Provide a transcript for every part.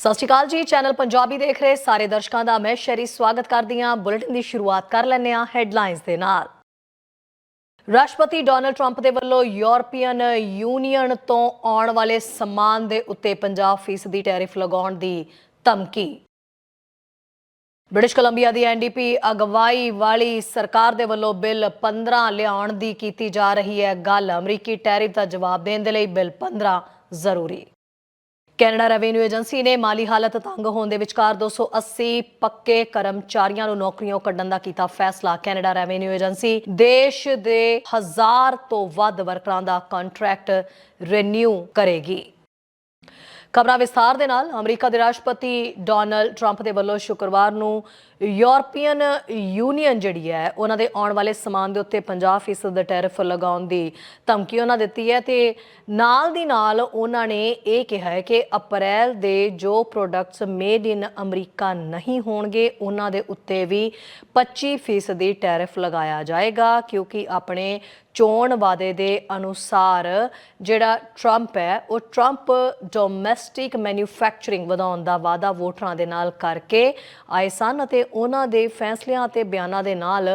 ਸਤਿ ਸ਼੍ਰੀ ਅਕਾਲ ਜੀ, ਚੈਨਲ ਪੰਜਾਬੀ ਦੇਖ ਰਹੇ ਸਾਰੇ ਦਰਸ਼ਕਾਂ ਦਾ ਮੈਂ ਸ਼ਰੀ ਸਵਾਗਤ ਕਰਦੀ ਹਾਂ। ਬੁਲੇਟਿਨ ਦੀ ਸ਼ੁਰੂਆਤ ਕਰ ਲੈਂਦੇ ਹਾਂ ਹੈਡਲਾਈਨਸ ਦੇ ਨਾਲ। ਰਾਸ਼ਟਰਪਤੀ ਡੋਨਲਡ ਟਰੰਪ ਦੇ ਵੱਲੋਂ ਯੂਰਪੀਅਨ ਯੂਨੀਅਨ ਤੋਂ ਆਉਣ ਵਾਲੇ ਸਮਾਨ ਦੇ ਉੱਤੇ 50% ਦੀ ਟੈਰਿਫ ਲਗਾਉਣ ਦੀ ਧਮਕੀ। ਬ੍ਰਿਟਿਸ਼ ਕੋਲੰਬੀਆ ਦੀ ਐਨਡੀਪੀ ਅਗਵਾਈ ਵਾਲੀ ਸਰਕਾਰ ਦੇ ਵੱਲੋਂ ਬਿੱਲ 15 ਲਿਆਉਣ ਦੀ ਕੀਤੀ ਜਾ ਰਹੀ ਹੈ ਗੱਲ। ਅਮਰੀਕੀ ਟੈਰਿਫ ਦਾ ਜਵਾਬ ਦੇਣ ਦੇ ਲਈ ਬਿੱਲ 15 ਜ਼ਰੂਰੀ। ਕੈਨੇਡਾ ਰੈਵਨਿਊ ਏਜੰਸੀ ਨੇ ਮਾਲੀ ਹਾਲਤ ਤੰਗ ਹੋਣ ਦੇ ਵਿਚਕਾਰ 280 ਪੱਕੇ ਕਰਮਚਾਰੀਆਂ ਨੂੰ ਨੌਕਰੀਆਂ ਕੱਢਣ ਦਾ ਕੀਤਾ ਫੈਸਲਾ। ਕੈਨੇਡਾ ਰੈਵਨਿਊ ਏਜੰਸੀ ਦੇਸ਼ ਦੇ ਹਜ਼ਾਰ ਤੋਂ ਵੱਧ ਵਰਕਰਾਂ ਦਾ ਕੰਟਰੈਕਟ ਰੀਨਿਊ ਕਰੇਗੀ। ਖਬਰਾਂ ਵਿਸਥਾਰ ਦੇ ਨਾਲ ਅਮਰੀਕਾ ਦੇ ਰਾਸ਼ਟਰਪਤੀ ਡੋਨਲਡ ਟਰੰਪ ਦੇ ਵੱਲੋਂ ਸ਼ੁੱਕਰਵਾਰ ਨੂੰ ਯੂਰਪੀਅਨ ਯੂਨੀਅਨ ਜਿਹੜੀ ਹੈ, ਉਹਨਾਂ ਦੇ ਆਉਣ ਵਾਲੇ ਸਮਾਨ ਦੇ ਉੱਤੇ 50% ਦਾ ਟੈਰਿਫ ਲਗਾਉਣ ਦੀ ਧਮਕੀ ਉਹਨਾਂ ਦਿੱਤੀ ਹੈ ਤੇ ਨਾਲ ਦੀ ਨਾਲ ਉਹਨਾਂ ਨੇ ਇਹ ਕਿਹਾ ਹੈ ਕਿ ਅਪ੍ਰੈਲ ਦੇ ਜੋ ਪ੍ਰੋਡਕਟਸ ਮੇਡ ਇਨ ਅਮਰੀਕਾ ਨਹੀਂ ਹੋਣਗੇ, ਉਹਨਾਂ ਦੇ ਉੱਤੇ ਵੀ 25% ਦੀ ਟੈਰਿਫ ਲਗਾਇਆ ਜਾਏਗਾ, ਕਿਉਂਕਿ ਆਪਣੇ ਚੋਣ ਵਾਅਦੇ ਦੇ ਅਨੁਸਾਰ ਜਿਹੜਾ ਟਰੰਪ ਹੈ, ਉਹ ਟਰੰਪ ਡੋਮੈਸਟਿਕ ਮੈਨੂਫੈਕਚਰਿੰਗ ਵਧਾਉਣ ਦਾ ਵਾਅਦਾ ਵੋਟਰਾਂ ਦੇ ਨਾਲ ਕਰਕੇ ਆਏ ਸਨ ਅਤੇ ਉਹਨਾਂ ਦੇ ਫੈਸਲਿਆਂ ਅਤੇ ਬਿਆਨਾਂ ਦੇ ਨਾਲ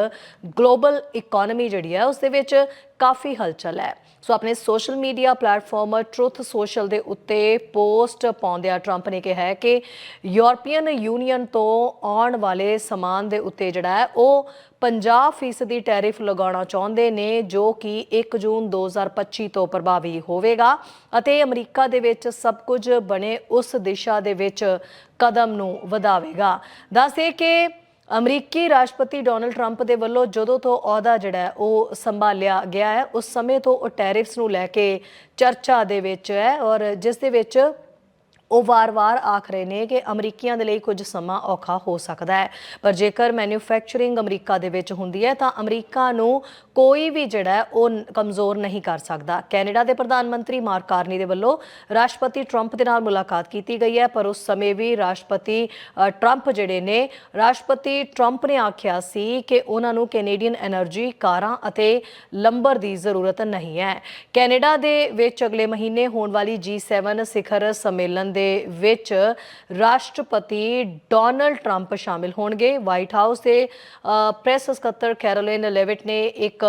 ਗਲੋਬਲ ਇਕਨੋਮੀ ਜਿਹੜੀ ਹੈ ਉਸ ਦੇ ਵਿੱਚ ਕਾਫੀ ਹਲਚਲ ਹੈ। ਸੋ ਆਪਣੇ social media platform truth social ਦੇ ਉੱਤੇ ਪੋਸਟ ਪਾਉਂਦਿਆਂ ਟਰੰਪ ਨੇ ਕਿਹਾ ਹੈ ਕਿ ਯੂਰਪੀਅਨ ਯੂਨੀਅਨ ਤੋਂ ਆਉਣ ਵਾਲੇ ਸਮਾਨ ਦੇ ਉੱਤੇ ਜਿਹੜਾ ਹੈ, ਉਹ 50% ਦੀ ਟੈਰਿਫ ਲਗਾਉਣਾ ਚਾਹੁੰਦੇ ਨੇ, ਜੋ ਕਿ 1 ਜੂਨ 2025 ਤੋਂ ਪ੍ਰਭਾਵੀ ਹੋਵੇਗਾ ਅਤੇ ਅਮਰੀਕਾ ਦੇ ਵਿੱਚ ਸਭ ਕੁਝ ਬਣੇ ਉਸ ਦਿਸ਼ਾ ਦੇ ਵਿੱਚ ਕਦਮ ਨੂੰ ਵਧਾਵੇਗਾ। ਦੱਸਦੇ ਕਿ ਅਮਰੀਕੀ ਰਾਸ਼ਟਰਪਤੀ ਡੋਨਲਡ ਟਰੰਪ ਦੇ ਵੱਲੋਂ ਜਦੋਂ ਤੋਂ ਅਹੁਦਾ ਜਿਹੜਾ ਉਹ ਸੰਭਾਲਿਆ ਗਿਆ ਹੈ, ਉਸ ਸਮੇਂ ਤੋਂ ਉਹ ਟੈਰਿਫਸ ਨੂੰ ਲੈ ਕੇ ਚਰਚਾ ਦੇ ਵਿੱਚ ਹੈ ਔਰ ਜਿਸ ਦੇ ਵਿੱਚ ਉਹ ਵਾਰ-ਵਾਰ ਆਖ ਰਹੇ ਨੇ ਕਿ ਅਮਰੀਕੀਆਂ ਦੇ ਲਈ ਕੁਝ ਸਮਾਂ ਔਖਾ ਹੋ ਸਕਦਾ ਹੈ। ਪਰ ਜੇਕਰ ਮੈਨੂਫੈਕਚਰਿੰਗ ਅਮਰੀਕਾ ਦੇ ਵਿੱਚ ਹੁੰਦੀ ਹੈ, ਤਾਂ ਅਮਰੀਕਾ ਨੂੰ ਕੋਈ ਵੀ ਜਿਹੜਾ ਉਹ ਕਮਜ਼ੋਰ ਨਹੀਂ ਕਰ ਸਕਦਾ। ਕੈਨੇਡਾ ਦੇ ਪ੍ਰਧਾਨ ਮੰਤਰੀ ਮਾਰਕ ਕਾਰਨੀ ਦੇ ਵੱਲੋਂ ਰਾਸ਼ਟਰਪਤੀ ਟਰੰਪ ਦੇ ਨਾਲ ਮੁਲਾਕਾਤ ਕੀਤੀ ਗਈ ਹੈ, ਪਰ ਉਸ ਸਮੇਂ ਵੀ ਰਾਸ਼ਟਰਪਤੀ ਟਰੰਪ ਜਿਹੜੇ ਨੇ, ਰਾਸ਼ਟਰਪਤੀ ਟਰੰਪ ਨੇ ਆਖਿਆ ਸੀ ਕਿ ਉਹਨਾਂ ਨੂੰ ਕੈਨੇਡੀਅਨ એનર્ਜੀ ਕਾਰਾਂ ਅਤੇ ਲੰਬਰ ਦੀ ਜ਼ਰੂਰਤ ਨਹੀਂ ਹੈ। ਕੈਨੇਡਾ ਦੇ ਵਿੱਚ ਅਗਲੇ ਮਹੀਨੇ ਹੋਣ ਵਾਲੀ G7 ਸਿਖਰ ਸੰਮੇਲਨ ਦੇ ਵਿੱਚ ਰਾਸ਼ਟਰਪਤੀ ਡੋਨਲਡ ਟਰੰਪ ਸ਼ਾਮਿਲ ਹੋਣਗੇ। ਵਾਈਟ ਹਾਊਸ ਦੇ ਅ, ਪ੍ਰੈਸ ਸਕੱਤਰ ਕੈਰੋਲਿਨ ਲੈਵਿਟ ਨੇ ਇੱਕ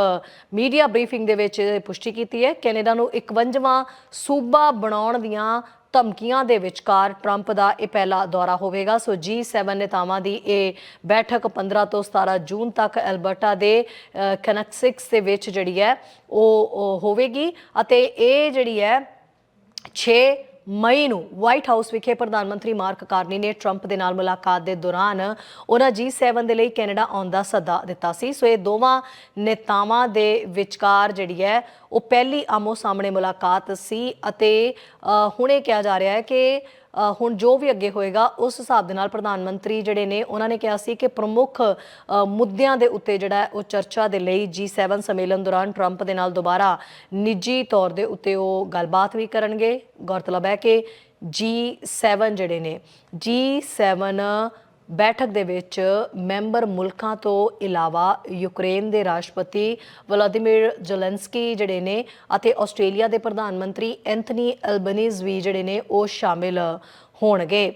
ਮੀਡੀਆ ਬਰੀਫਿੰਗ ਦੇ ਵਿੱਚ ਇਹ ਪੁਸ਼ਟੀ ਕੀਤੀ ਹੈ। ਕੈਨੇਡਾ ਨੂੰ 51ਵਾਂ ਸੂਬਾ ਬਣਾਉਣ ਦੀਆਂ ਧਮਕੀਆਂ ਦੇ ਵਿਚਕਾਰ ਟਰੰਪ ਦਾ ਇਹ ਪਹਿਲਾ ਦੌਰਾ ਹੋਵੇਗਾ। ਸੋ G7 ਨੇਤਾਵਾਂ ਦੀ ਇਹ ਬੈਠਕ 15 ਤੋਂ 17 ਜੂਨ ਤੱਕ ਐਲਬਰਟਾ ਦੇ ਕਨੈਕਸਿਕਸ ਦੇ ਵਿੱਚ ਜਿਹੜੀ ਹੈ ਉਹ ਉਹ ਹੋਵੇਗੀ ਅਤੇ ਇਹ ਜਿਹੜੀ ਹੈ 6 ਮਈ ਨੂੰ ਵਾਈਟ ਹਾਊਸ ਵਿਖੇ ਪ੍ਰਧਾਨ ਮੰਤਰੀ ਮਾਰਕ ਕਾਰਨੀ ਨੇ ਟਰੰਪ ਦੇ ਨਾਲ ਮੁਲਾਕਾਤ ਦੇ ਦੌਰਾਨ ਉਹਨਾਂ G7 ਦੇ ਲਈ ਕੈਨੇਡਾ ਆਉਣ ਦਾ ਸੱਦਾ ਦਿੱਤਾ ਸੀ। ਸੋ ਇਹ ਦੋਵਾਂ ਨੇਤਾਵਾਂ ਦੇ ਵਿਚਕਾਰ ਜਿਹੜੀ ਹੈ ਉਹ ਪਹਿਲੀ ਆਮੋ ਸਾਹਮਣੇ ਮੁਲਾਕਾਤ ਸੀ ਅਤੇ ਅ, ਹੁਣੇ ਕਿਹਾ ਜਾ ਰਿਹਾ ਹੈ ਕਿ ਹੁਣ ਜੋ ਵੀ ਅੱਗੇ ਹੋਏਗਾ, ਉਸ ਹਿਸਾਬ ਦੇ ਨਾਲ ਪ੍ਰਧਾਨ ਮੰਤਰੀ ਜਿਹੜੇ ਨੇ, ਉਹਨਾਂ ਨੇ ਕਿਹਾ ਸੀ ਕਿ ਪ੍ਰਮੁੱਖ ਮੁੱਦਿਆਂ ਦੇ ਉੱਤੇ ਜਿਹੜਾ ਉਹ ਚਰਚਾ ਦੇ ਲਈ G7 ਸੰਮੇਲਨ ਦੌਰਾਨ ਟਰੰਪ ਦੇ ਨਾਲ ਦੁਬਾਰਾ ਨਿੱਜੀ ਤੌਰ ਦੇ ਉੱਤੇ ਉਹ ਗੱਲਬਾਤ ਵੀ ਕਰਨਗੇ। ਗੌਰਤਲਬ ਹੈ ਕਿ G7 ਜਿਹੜੇ ਨੇ G7 ਬੈਠਕ ਦੇ ਵਿੱਚ ਮੈਂਬਰ ਮੁਲਕਾਂ ਤੋਂ ਇਲਾਵਾ ਯੂਕਰੇਨ ਦੇ ਰਾਸ਼ਟਰਪਤੀ ਵਲਾਦੀਮੀਰ ਜ਼ੈਲੈਂਸਕੀ ਜਿਹੜੇ ਨੇ ਅਤੇ ਆਸਟ੍ਰੇਲੀਆ ਦੇ ਪ੍ਰਧਾਨ ਮੰਤਰੀ ਐਂਥਨੀ ਐਲਬਨੀਜ਼ ਵੀ ਜਿਹੜੇ ਨੇ ਉਹ ਸ਼ਾਮਿਲ ਹੋਣਗੇ।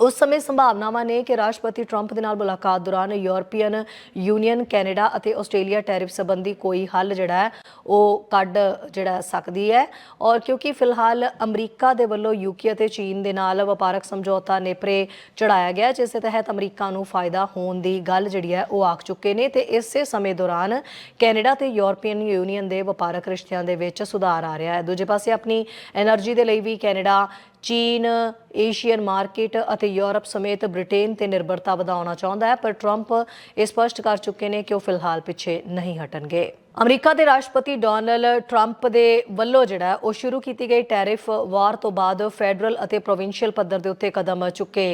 ਉਸ ਸਮੇਂ ਸੰਭਾਵਨਾਵਾਂ ਨੇ ਕਿ ਰਾਸ਼ਟਰਪਤੀ ਟਰੰਪ ਦੇ ਨਾਲ ਮੁਲਾਕਾਤ ਦੌਰਾਨ ਯੂਰਪੀਅਨ ਯੂਨੀਅਨ, ਕੈਨੇਡਾ ਅਤੇ ਆਸਟ੍ਰੇਲੀਆ ਟੈਰਿਫ ਸੰਬੰਧੀ ਕੋਈ ਹੱਲ ਜਿਹੜਾ ਹੈ, ਉਹ ਕੱਢ ਜਿਹੜਾ ਸਕਦੀ ਹੈ। ਔਰ ਕਿਉਂਕਿ ਫਿਲਹਾਲ ਅਮਰੀਕਾ ਦੇ ਵੱਲੋਂ ਯੂਕੇ ਅਤੇ ਚੀਨ ਦੇ ਨਾਲ ਵਪਾਰਕ ਸਮਝੌਤਾ ਨੇਪਰੇ ਚੜਾਇਆ ਗਿਆ ਜਿਸ ਦੇ ਤਹਿਤ ਅਮਰੀਕਾ ਨੂੰ ਫਾਇਦਾ ਹੋਣ ਦੀ ਗੱਲ ਜਿਹੜੀ ਹੈ, ਉਹ ਆਖ ਚੁੱਕੇ ਨੇ ਤੇ ਇਸੇ ਸਮੇਂ ਦੌਰਾਨ ਕੈਨੇਡਾ ਤੇ ਯੂਰਪੀਅਨ ਯੂਨੀਅਨ ਦੇ ਵਪਾਰਕ ਰਿਸ਼ਤਿਆਂ ਦੇ ਵਿੱਚ ਸੁਧਾਰ ਆ ਰਿਹਾ ਹੈ। ਦੂਜੇ ਪਾਸੇ ਆਪਣੀ એનર્ਜੀ ਦੇ ਲਈ ਵੀ ਕੈਨੇਡਾ ਚੀਨ, ਏਸ਼ੀਅਨ ਮਾਰਕੀਟ ਅਤੇ ਯੂਰਪ ਸਮੇਤ ਬ੍ਰਿਟੇਨ ਤੇ ਨਿਰਭਰਤਾ ਵਧਾਉਣਾ ਚਾਹੁੰਦਾ ਹੈ, ਪਰ ਟਰੰਪ ਇਹ ਸਪਸ਼ਟ ਕਰ ਚੁੱਕੇ ਨੇ ਕਿ ਉਹ ਫਿਲਹਾਲ ਪਿੱਛੇ ਨਹੀਂ ਹਟਣਗੇ। ਅਮਰੀਕਾ ਦੇ ਰਾਸ਼ਟਰਪਤੀ ਡੋਨਲਡ ਟਰੰਪ ਦੇ ਵੱਲੋਂ ਜਿਹੜਾ ਉਹ ਸ਼ੁਰੂ ਕੀਤੀ ਗਈ ਟੈਰਿਫ ਵਾਰ ਤੋਂ ਬਾਅਦ ਫੈਡਰਲ ਅਤੇ ਪ੍ਰੋਵਿੰਸ਼ੀਅਲ ਪੱਧਰ ਦੇ ਉੱਤੇ ਕਦਮ ਚੁੱਕੇ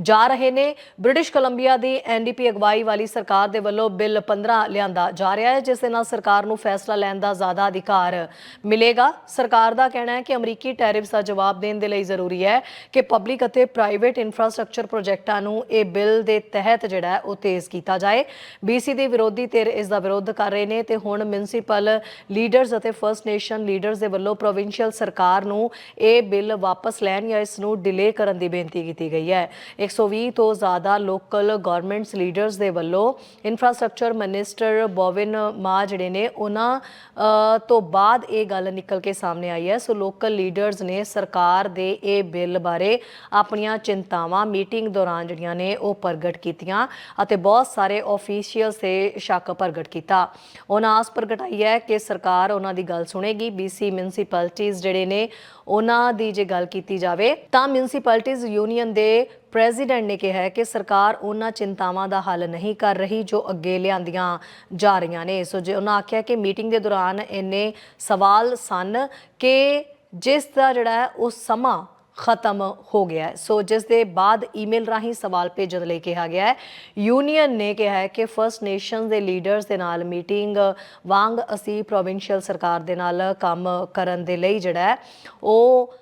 ਜਾ ਰਹੇ ਨੇ। ਬ੍ਰਿਟਿਸ਼ ਕੋਲੰਬੀਆ ਦੀ ਐਨਡੀਪੀ ਅਗਵਾਈ ਵਾਲੀ ਸਰਕਾਰ ਦੇ ਵੱਲੋਂ ਬਿੱਲ 15 ਲਿਆਂਦਾ ਜਾ ਰਿਹਾ ਹੈ, ਜਿਸ ਦੇ ਨਾਲ ਸਰਕਾਰ ਨੂੰ ਫੈਸਲਾ ਲੈਣ ਦਾ ਜ਼ਿਆਦਾ ਅਧਿਕਾਰ ਮਿਲੇਗਾ। ਸਰਕਾਰ ਦਾ ਕਹਿਣਾ ਹੈ ਕਿ ਅਮਰੀਕੀ ਟੈਰਿਫਸ ਦਾ ਜਵਾਬ ਦੇਣ ਦੇ ਲਈ ਜ਼ਰੂਰੀ ਹੈ ਕਿ ਪਬਲਿਕ ਅਤੇ ਪ੍ਰਾਈਵੇਟ ਇਨਫਰਾਸਟ੍ਰਕਚਰ ਪ੍ਰੋਜੈਕਟਾਂ ਨੂੰ ਇਹ ਬਿੱਲ ਦੇ ਤਹਿਤ ਜਿਹੜਾ ਉਹ ਤੇਜ਼ ਕੀਤਾ ਜਾਏ। ਬੀਸੀ ਦੇ ਵਿਰੋਧੀ ਧਿਰ ਇਸ ਦਾ ਵਿਰੋਧ ਕਰ ਰਹੇ ਨੇ ਤੇ ਹੁਣ ਮਿਊਨਿਸਪਲ ਲੀਡਰਸ ਅਤੇ ਫਰਸਟ ਨੇਸ਼ਨ ਲੀਡਰਸ ਦੇ ਵੱਲੋਂ ਪ੍ਰੋਵਿੰਸ਼ੀਅਲ ਸਰਕਾਰ ਨੂੰ ਇਹ ਬਿੱਲ ਵਾਪਸ ਲੈਣ ਜਾਂ ਇਸ ਨੂੰ ਡਿਲੇ ਕਰਨ ਦੀ ਬੇਨਤੀ ਕੀਤੀ ਗਈ ਹੈ। 120 ਤੋਂ ਜ਼ਿਆਦਾ ਲੋਕਲ ਗਵਰਨਮੈਂਟਸ ਲੀਡਰਸ ਦੇ ਵੱਲੋਂ ਇਨਫਰਾਸਟ੍ਰਕਚਰ ਮਿਨਿਸਟਰ ਬੋਵਿਨ ਮਾ ਜਿਹੜੇ ਨੇ, ਉਹਨਾਂ ਤੋਂ ਬਾਅਦ ਇਹ ਗੱਲ ਨਿਕਲ ਕੇ ਸਾਹਮਣੇ ਆਈ ਹੈ। ਸੋ ਲੋਕਲ ਲੀਡਰਸ ਨੇ ਸਰਕਾਰ ਦੇ ਇਹ ਬਿੱਲ ਬਾਰੇ ਆਪਣੀਆਂ ਚਿੰਤਾਵਾਂ ਮੀਟਿੰਗ ਦੌਰਾਨ ਜਿਹੜੀਆਂ ਨੇ ਉਹ ਪ੍ਰਗਟ ਕੀਤੀਆਂ ਅਤੇ ਬਹੁਤ ਸਾਰੇ ਆਫੀਸ਼ੀਅਲਸ ਤੇ ਸ਼ੱਕ ਪ੍ਰਗਟ ਕੀਤਾ। ਉਹਨਾਂ ਆਸ ਪ੍ਰਗਟਾਈ ਹੈ ਕਿ ਸਰਕਾਰ ਉਹਨਾਂ ਦੀ ਗੱਲ ਸੁਣੇਗੀ BC ਮਿਊਨਿਸਪੈਲਿਟੀਜ਼ ਜਿਹੜੇ ਨੇ ਉਹਨਾਂ ਦੀ ਜੇ ਗੱਲ ਕੀਤੀ ਜਾਵੇ, ਤਾਂ ਮਿਊਨਿਸਪੈਲਿਟੀਜ਼ ਯੂਨੀਅਨ ਦੇ ਪ੍ਰੈਜ਼ੀਡੈਂਟ ਨੇ ਕਿਹਾ ਹੈ ਕਿ ਸਰਕਾਰ ਉਹਨਾਂ ਚਿੰਤਾਵਾਂ ਦਾ ਹੱਲ ਨਹੀਂ ਕਰ ਰਹੀ ਜੋ ਅੱਗੇ ਲਿਆਂਦੀਆਂ ਜਾ ਰਹੀਆਂ ਨੇ। ਸੋ ਜੇ ਉਹਨਾਂ ਆਖਿਆ ਕਿ ਮੀਟਿੰਗ ਦੇ ਦੌਰਾਨ ਇੰਨੇ ਸਵਾਲ ਸਨ ਕਿ ਜਿਸ ਦਾ ਜਿਹੜਾ ਹੈ ਉਹ ਸਮਾਂ ਖਤਮ ਹੋ ਗਿਆ ਸੋ ਜਿਸ ਦੇ ਬਾਅਦ ਈਮੇਲ ਰਾਹੀਂ ਸਵਾਲ ਭੇਜਣ ਲਈ ਕਿਹਾ ਗਿਆ ਹੈ। ਯੂਨੀਅਨ ਨੇ ਕਿਹਾ ਹੈ ਕਿ ਫਰਸਟ ਨੇਸ਼ਨਸ ਦੇ ਲੀਡਰਸ ਦੇ ਨਾਲ ਮੀਟਿੰਗ ਵਾਂਗ ਅਸੀਂ ਪ੍ਰੋਵਿੰਸ਼ੀਅਲ ਸਰਕਾਰ ਦੇ ਨਾਲ ਕੰਮ ਕਰਨ ਦੇ ਲਈ ਜਿਹੜਾ ਉਹ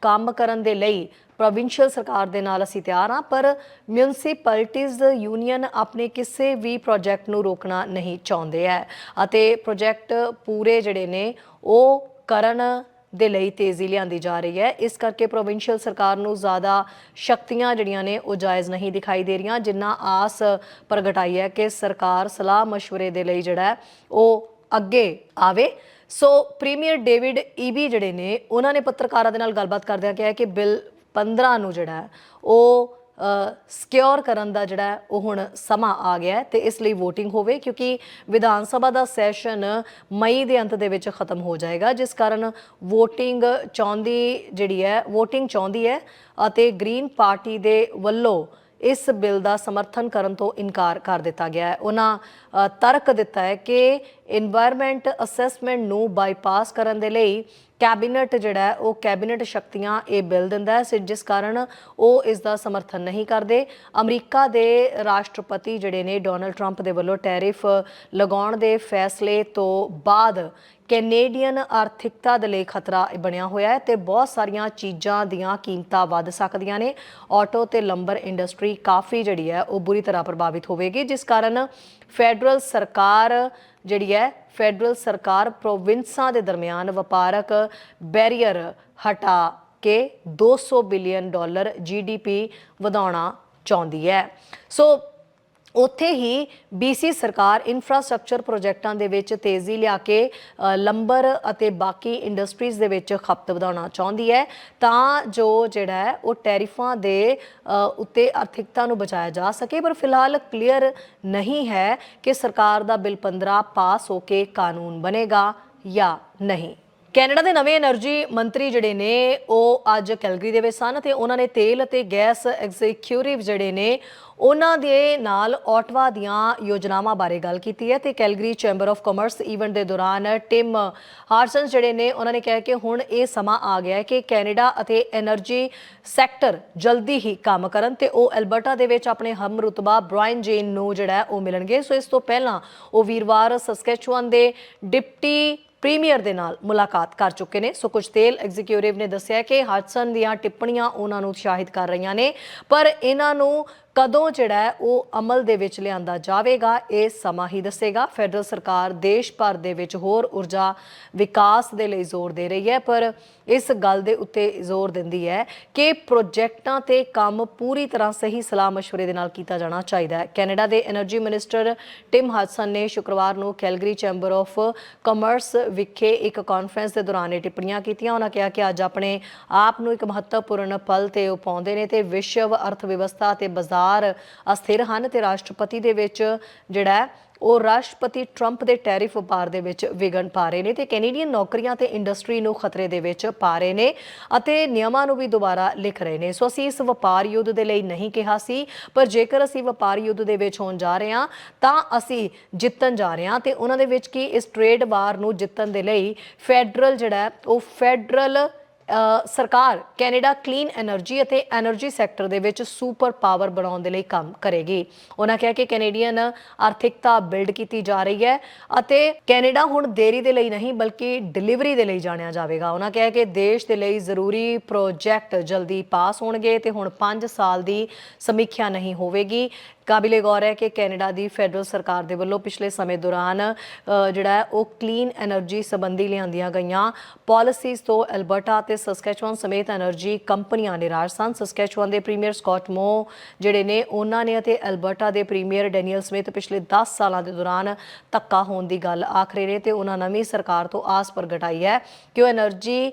ਕੰਮ ਕਰਨ ਦੇ ਲਈ ਪ੍ਰੋਵਿੰਸ਼ੀਅਲ ਸਰਕਾਰ ਦੇ ਨਾਲ ਅਸੀਂ ਤਿਆਰ ਹਾਂ, ਪਰ ਮਿਊਨਿਸਪੈਲਿਟੀਜ਼ ਯੂਨੀਅਨ ਆਪਣੇ ਕਿਸੇ ਵੀ ਪ੍ਰੋਜੈਕਟ ਨੂੰ ਰੋਕਣਾ ਨਹੀਂ ਚਾਹੁੰਦੇ ਹੈ। ਅਤੇ ਪ੍ਰੋਜੈਕਟ ਪੂਰੇ ਜਿਹੜੇ ਨੇ, ਉਹ ਕਰਨ ਦੇ ਲਈ ਤੇਜ਼ੀ ਲਿਆਂਦੀ ਜਾ ਰਹੀ ਹੈ। ਇਸ ਕਰਕੇ ਪ੍ਰੋਵਿੰਸ਼ੀਅਲ ਸਰਕਾਰ ਨੂੰ ਜ਼ਿਆਦਾ ਸ਼ਕਤੀਆਂ ਜਿਹੜੀਆਂ ਨੇ, ਉਹ ਜਾਇਜ਼ ਨਹੀਂ ਦਿਖਾਈ ਦੇ ਰਹੀਆਂ, ਜਿੰਨਾ ਆਸ ਪ੍ਰਗਟਾਈ ਹੈ ਕਿ ਸਰਕਾਰ ਸਲਾਹ مشਵਰੇ ਦੇ ਲਈ ਜਿਹੜਾ ਉਹ ਅੱਗੇ ਆਵੇ। ਸੋ ਪ੍ਰੀਮੀਅਰ ਡੇਵਿਡ ਈਬੀ ਜਿਹੜੇ ਨੇ, ਉਹਨਾਂ ਨੇ ਪੱਤਰਕਾਰਾਂ ਦੇ ਨਾਲ ਗੱਲਬਾਤ ਕਰਦਿਆਂ ਕਿਹਾ ਕਿ ਬਿੱਲ 15 ਨੂੰ ਜਿਹੜਾ ਉਹ ਸਕਿਓਰ ਕਰਨ ਦਾ ਜਿਹੜਾ ਉਹ ਹੁਣ ਸਮਾਂ ਆ ਗਿਆ ਤੇ ਇਸ ਲਈ VOTING ਹੋਵੇ ਕਿਉਂਕਿ ਵਿਧਾਨ ਸਭਾ ਦਾ ਸੈਸ਼ਨ ਮਈ ਦੇ ਅੰਤ ਦੇ ਵਿੱਚ ਖਤਮ ਹੋ ਜਾਏਗਾ, ਜਿਸ ਕਾਰਨ VOTING ਚਾਹੁੰਦੀ ਜਿਹੜੀ ਹੈ, VOTING ਚਾਹੁੰਦੀ ਹੈ ਅਤੇ ਗ੍ਰੀਨ ਪਾਰਟੀ ਦੇ ਵੱਲੋਂ ਇਸ ਬਿੱਲ ਦਾ ਸਮਰਥਨ ਕਰਨ ਤੋਂ ਇਨਕਾਰ ਕਰ ਦਿੱਤਾ ਗਿਆ ਹੈ। ਉਹਨਾਂ ਤਰਕ ਦਿੱਤਾ ਹੈ ਕਿ এনवायरमेंट ਅਸੈਸਮੈਂਟ ਨੂੰ ਬਾਈਪਾਸ ਕਰਨ ਦੇ ਲਈ ਕੈਬਨਿਟ ਜਿਹੜਾ ਉਹ ਕੈਬਨਿਟ ਸ਼ਕਤੀਆਂ ਇਹ ਬਿੱਲ ਦਿੰਦਾ ਹੈ। ਜਿਸ ਕਾਰਨ ਉਹ ਇਸ ਦਾ ਸਮਰਥਨ ਨਹੀਂ ਕਰਦੇ। ਅਮਰੀਕਾ ਦੇ ਰਾਸ਼ਟਰਪਤੀ ਜਿਹੜੇ ਨੇ, ਡੋਨਲਡ ਟਰੰਪ ਦੇ ਵੱਲੋਂ ਟੈਰਿਫ ਲਗਾਉਣ ਦੇ ਫੈਸਲੇ ਤੋਂ ਬਾਅਦ ਕੈਨੇਡੀਅਨ ਆਰਥਿਕਤਾ ਦੇ ਲਈ ਖਤਰਾ ਬਣਿਆ ਹੋਇਆ ਹੈ ਤੇ ਬਹੁਤ ਸਾਰੀਆਂ ਚੀਜ਼ਾਂ ਦੀਆਂ ਕੀਮਤਾਂ ਵੱਧ ਸਕਦੀਆਂ ਨੇ। ਆਟੋ ਤੇ ਲੰਬਰ ਇੰਡਸਟਰੀ ਕਾਫੀ ਜਿਹੜੀ ਹੈ, ਉਹ ਬੁਰੀ ਤਰ੍ਹਾਂ ਪ੍ਰਭਾਵਿਤ ਹੋਵੇਗੀ। ਜਿਸ ਕਾਰਨ ਫੈਡਰਲ ਸਰਕਾਰ ਜਿਹੜੀ ਹੈ ਫੈਡਰਲ ਸਰਕਾਰ ਪ੍ਰੋਵਿੰਸਾਂ ਦੇ ਦਰਮਿਆਨ ਵਪਾਰਕ ਬੈਰੀਅਰ ਹਟਾ ਕੇ 200 ਬਿਲੀਅਨ ਡਾਲਰ ਜੀਡੀਪੀ ਵਧਾਉਣਾ ਚਾਹੁੰਦੀ ਹੈ। ਸੋ ਉੱਥੇ ਹੀ BC ਸਰਕਾਰ ਇਨਫਰਾਸਟ੍ਰਕਚਰ ਪ੍ਰੋਜੈਕਟਾਂ ਦੇ ਵਿੱਚ ਤੇਜ਼ੀ ਲਿਆ ਕੇ ਲੰਬਰ ਅਤੇ ਬਾਕੀ ਇੰਡਸਟਰੀਜ਼ ਦੇ ਵਿੱਚ ਖਪਤ ਵਧਾਉਣਾ ਚਾਹੁੰਦੀ ਹੈ। ਤਾਂ ਜੋ ਜਿਹੜਾ ਹੈ, ਉਹ ਟੈਰਿਫਾਂ ਦੇ ਉੱਤੇ ਆਰਥਿਕਤਾ ਨੂੰ ਬਚਾਇਆ ਜਾ ਸਕੇ। ਪਰ ਫਿਲਹਾਲ ਕਲੀਅਰ ਨਹੀਂ ਹੈ ਕਿ ਸਰਕਾਰ ਦਾ ਬਿੱਲ 15 ਪਾਸ ਹੋ ਕੇ ਕਾਨੂੰਨ ਬਣੇਗਾ ਜਾਂ ਨਹੀਂ। ਕੈਨੇਡਾ ਦੇ ਨਵੇਂ એનર્ਜੀ ਮੰਤਰੀ ਜਿਹੜੇ ਨੇ, ਉਹ ਅੱਜ ਕੈਲਗਰੀ ਦੇ ਵਿੱਚ ਸਨ ਤੇ ਉਹਨਾਂ ਨੇ ਤੇਲ ਅਤੇ ਗੈਸ ਐਗਜ਼ੀਕਿਊਟਿਵ ਜਿਹੜੇ ਨੇ, ਉਹਨਾਂ ਦੇ ਨਾਲ ਆਟਵਾ ਦੀਆਂ ਯੋਜਨਾਵਾਂ ਬਾਰੇ ਗੱਲ ਕੀਤੀ ਹੈ ਤੇ Calgary chamber of commerce event ਦੇ ਦੌਰਾਨ ਟਿਮ ਹਾਰਸਨ ਜਿਹੜੇ ਨੇ, ਉਹਨਾਂ ਨੇ ਕਿਹਾ ਕਿ ਹੁਣ ਇਹ ਸਮਾਂ ਆ ਗਿਆ ਹੈ ਕਿ ਕੈਨੇਡਾ ਅਤੇ એનર્ਜੀ ਸੈਕਟਰ ਜਲਦੀ ਹੀ ਕੰਮ ਕਰਨ ਤੇ ਉਹ ਐਲਬਰਟਾ ਦੇ ਵਿੱਚ ਆਪਣੇ ਹਮ ਰੁਤਬਾ ਬ੍ਰਾਇਨ ਜੇਨ ਨੂੰ ਜਿਹੜਾ ਉਹ ਮਿਲਣਗੇ। ਸੋ ਇਸ ਤੋਂ ਪਹਿਲਾਂ ਉਹ ਵੀਰਵਾਰ ਸਸਕੈਚੁਅਨ ਦੇ ਡਿਪਟੀ ਪ੍ਰੀਮੀਅਰ ਦੇ ਨਾਲ ਮੁਲਾਕਾਤ ਕਰ ਚੁੱਕੇ ਨੇ। ਸੋ ਕੁਝ ਤੇਲ ਐਗਜ਼ੀਕਿਊਟਿਵ ਨੇ ਦੱਸਿਆ ਕਿ ਹਡਸਨ ਦੀਆਂ ਟਿੱਪਣੀਆਂ ਉਹਨਾਂ ਨੂੰ ਉਤਸ਼ਾਹਿਤ ਕਰ ਰਹੀਆਂ ਨੇ। ਪਰ ਇਹਨਾਂ ਨੂੰ ਕਦੋਂ ਜਿਹੜਾ ਉਹ ਅਮਲ ਦੇ ਵਿੱਚ ਲਿਆਂਦਾ ਜਾਵੇਗਾ, ਇਹ ਸਮਾਂ ਹੀ ਦੱਸੇਗਾ। ਫੈਡਰਲ ਸਰਕਾਰ ਦੇਸ਼ ਭਰ ਦੇ ਵਿੱਚ ਹੋਰ ਊਰਜਾ ਵਿਕਾਸ ਦੇ ਲਈ ਜ਼ੋਰ ਦੇ ਰਹੀ ਹੈ, ਪਰ ਇਸ ਗੱਲ ਦੇ ਉੱਤੇ ਜ਼ੋਰ ਦਿੰਦੀ ਹੈ ਕਿ ਪ੍ਰੋਜੈਕਟਾਂ ਤੇ ਕੰਮ ਪੂਰੀ ਤਰ੍ਹਾਂ ਸਹੀ ਸਲਾਹ مشਵਰੇ ਦੇ ਨਾਲ ਕੀਤਾ ਜਾਣਾ ਚਾਹੀਦਾ ਹੈ। ਕੈਨੇਡਾ ਦੇ એનર્ਜੀ ਮਿਨਿਸਟਰ ਟਿਮ ਹਟਸਨ ਨੇ ਸ਼ੁੱਕਰਵਾਰ ਨੂੰ ਕੈਲਗਰੀ ਚੈਂਬਰ ਆਫ ਕਮਰਸ ਵਿਖੇ ਇੱਕ ਕਾਨਫਰੰਸ ਦੇ ਦੌਰਾਨ ਇਹ ਟਿੱਪਣੀਆਂ ਕੀਤੀਆਂ। ਉਹਨਾਂ ਕਿਹਾ ਕਿ ਅੱਜ ਆਪਣੇ ਆਪ ਨੂੰ ਇੱਕ ਮਹੱਤਵਪੂਰਨ ਪਲ ਤੇ ਉਹ ਪਾਉਂਦੇ ਨੇ ਤੇ ਵਿਸ਼ਵ ਅਰਥ ਵਿਵਸਥਾ ਤੇ ਬਾਜ਼ਾਰ ਅਸਥਿਰ ਹਨ ਤੇ ਰਾਸ਼ਟਰਪਤੀ ਦੇ ਵਿੱਚ ਜਿਹੜਾ ਉਹ ਰਾਸ਼ਟਰਪਤੀ ਟਰੰਪ ਦੇ ਟੈਰਿਫ ਵਪਾਰ ਦੇ ਵਿੱਚ ਵਿਗਨ ਪਾ ਰਹੇ ਨੇ ਤੇ ਕੈਨੇਡੀਅਨ ਨੌਕਰੀਆਂ ਤੇ ਇੰਡਸਟਰੀ ਨੂੰ ਖਤਰੇ ਦੇ ਵਿੱਚ ਪਾ ਰਹੇ ਨੇ ਅਤੇ ਨਿਯਮਾਂ ਨੂੰ ਵੀ ਦੁਬਾਰਾ ਲਿਖ ਰਹੇ ਨੇ। ਸੋ ਅਸੀਂ ਇਸ ਵਪਾਰ ਯੁੱਧ ਦੇ ਲਈ ਨਹੀਂ ਕਿਹਾ ਸੀ, ਪਰ ਜੇਕਰ ਅਸੀਂ ਵਪਾਰ ਯੁੱਧ ਦੇ ਵਿੱਚ ਹੋਣ ਜਾ ਰਹੇ ਹਾਂ, ਤਾਂ ਅਸੀਂ ਜਿੱਤਣ ਜਾ ਰਹੇ ਹਾਂ ਤੇ ਉਹਨਾਂ ਦੇ ਵਿੱਚ ਕੀ ਇਸ ਟ੍ਰੇਡ ਵਾਰ ਨੂੰ ਜਿੱਤਣ ਦੇ ਲਈ ਫੈਡਰਲ ਜਿਹੜਾ ਉਹ ਫੈਡਰਲ ਸਰਕਾਰ ਕੈਨੇਡਾ ਕਲੀਨ એનર્ਜੀ ਅਤੇ એનર્ਜੀ ਸੈਕਟਰ ਦੇ ਵਿੱਚ ਸੁਪਰ ਪਾਵਰ ਬਣਾਉਣ ਦੇ ਲਈ ਕੰਮ ਕਰੇਗੀ। ਉਹਨਾਂ ਕਿਹਾ ਕਿ ਕੈਨੇਡੀਅਨ ਆਰਥਿਕਤਾ ਬਿਲਡ ਕੀਤੀ ਜਾ ਰਹੀ ਹੈ ਅਤੇ ਕੈਨੇਡਾ ਹੁਣ ਦੇਰੀ ਦੇ ਲਈ ਨਹੀਂ, ਬਲਕਿ ਡਿਲੀਵਰੀ ਦੇ ਲਈ ਜਾਣਿਆ ਜਾਵੇਗਾ। ਉਹਨਾਂ ਕਿਹਾ ਕਿ ਦੇਸ਼ ਦੇ ਲਈ ਜ਼ਰੂਰੀ ਪ੍ਰੋਜੈਕਟ ਜਲਦੀ ਪਾਸ ਹੋਣਗੇ ਤੇ ਹੁਣ 5 ਸਾਲ ਦੀ ਸਮੀਖਿਆ ਨਹੀਂ ਹੋਵੇਗੀ। ਕਾਬਿਲੇ ਗੌਰ ਹੈ ਕਿ ਕੈਨੇਡਾ ਦੀ ਫੈਡਰਲ ਸਰਕਾਰ ਦੇ ਵੱਲੋਂ ਪਿਛਲੇ ਸਮੇਂ ਦੌਰਾਨ ਜਿਹੜਾ ਹੈ, ਉਹ ਕਲੀਨ એનર્ਜੀ ਸੰਬੰਧੀ ਲਿਆਂਦੀਆਂ ਗਈਆਂ ਪਾਲਿਸੀਜ਼ ਤੋਂ ਐਲਬਰਟਾ ਅਤੇ ਸਸਕੈਚੁਅਨ ਸਮੇਤ એનર્ਜੀ ਕੰਪਨੀਆਂ ਨਿਰਾਸ਼ ਸਨ। ਸਸਕੈਚੁਅਨ ਦੇ ਪ੍ਰੀਮੀਅਰ ਸਕਾਟ ਮੋ ਜਿਹੜੇ ਨੇ, ਉਹਨਾਂ ਨੇ ਅਤੇ ਐਲਬਰਟਾ ਦੇ ਪ੍ਰੀਮੀਅਰ ਡੈਨੀਅਲ ਸਮੇਤ ਪਿਛਲੇ 10 ਸਾਲਾਂ ਦੇ ਦੌਰਾਨ ਤੱਕਾ ਹੋਣ ਦੀ ਗੱਲ ਆਖ ਰਹੇ ਨੇ ਤੇ ਉਹਨਾਂ ਨਵੀਂ ਸਰਕਾਰ ਤੋਂ ਆਸ ਪ੍ਰਗਟਾਈ ਹੈ ਕਿ ਉਹ એનર્ਜੀ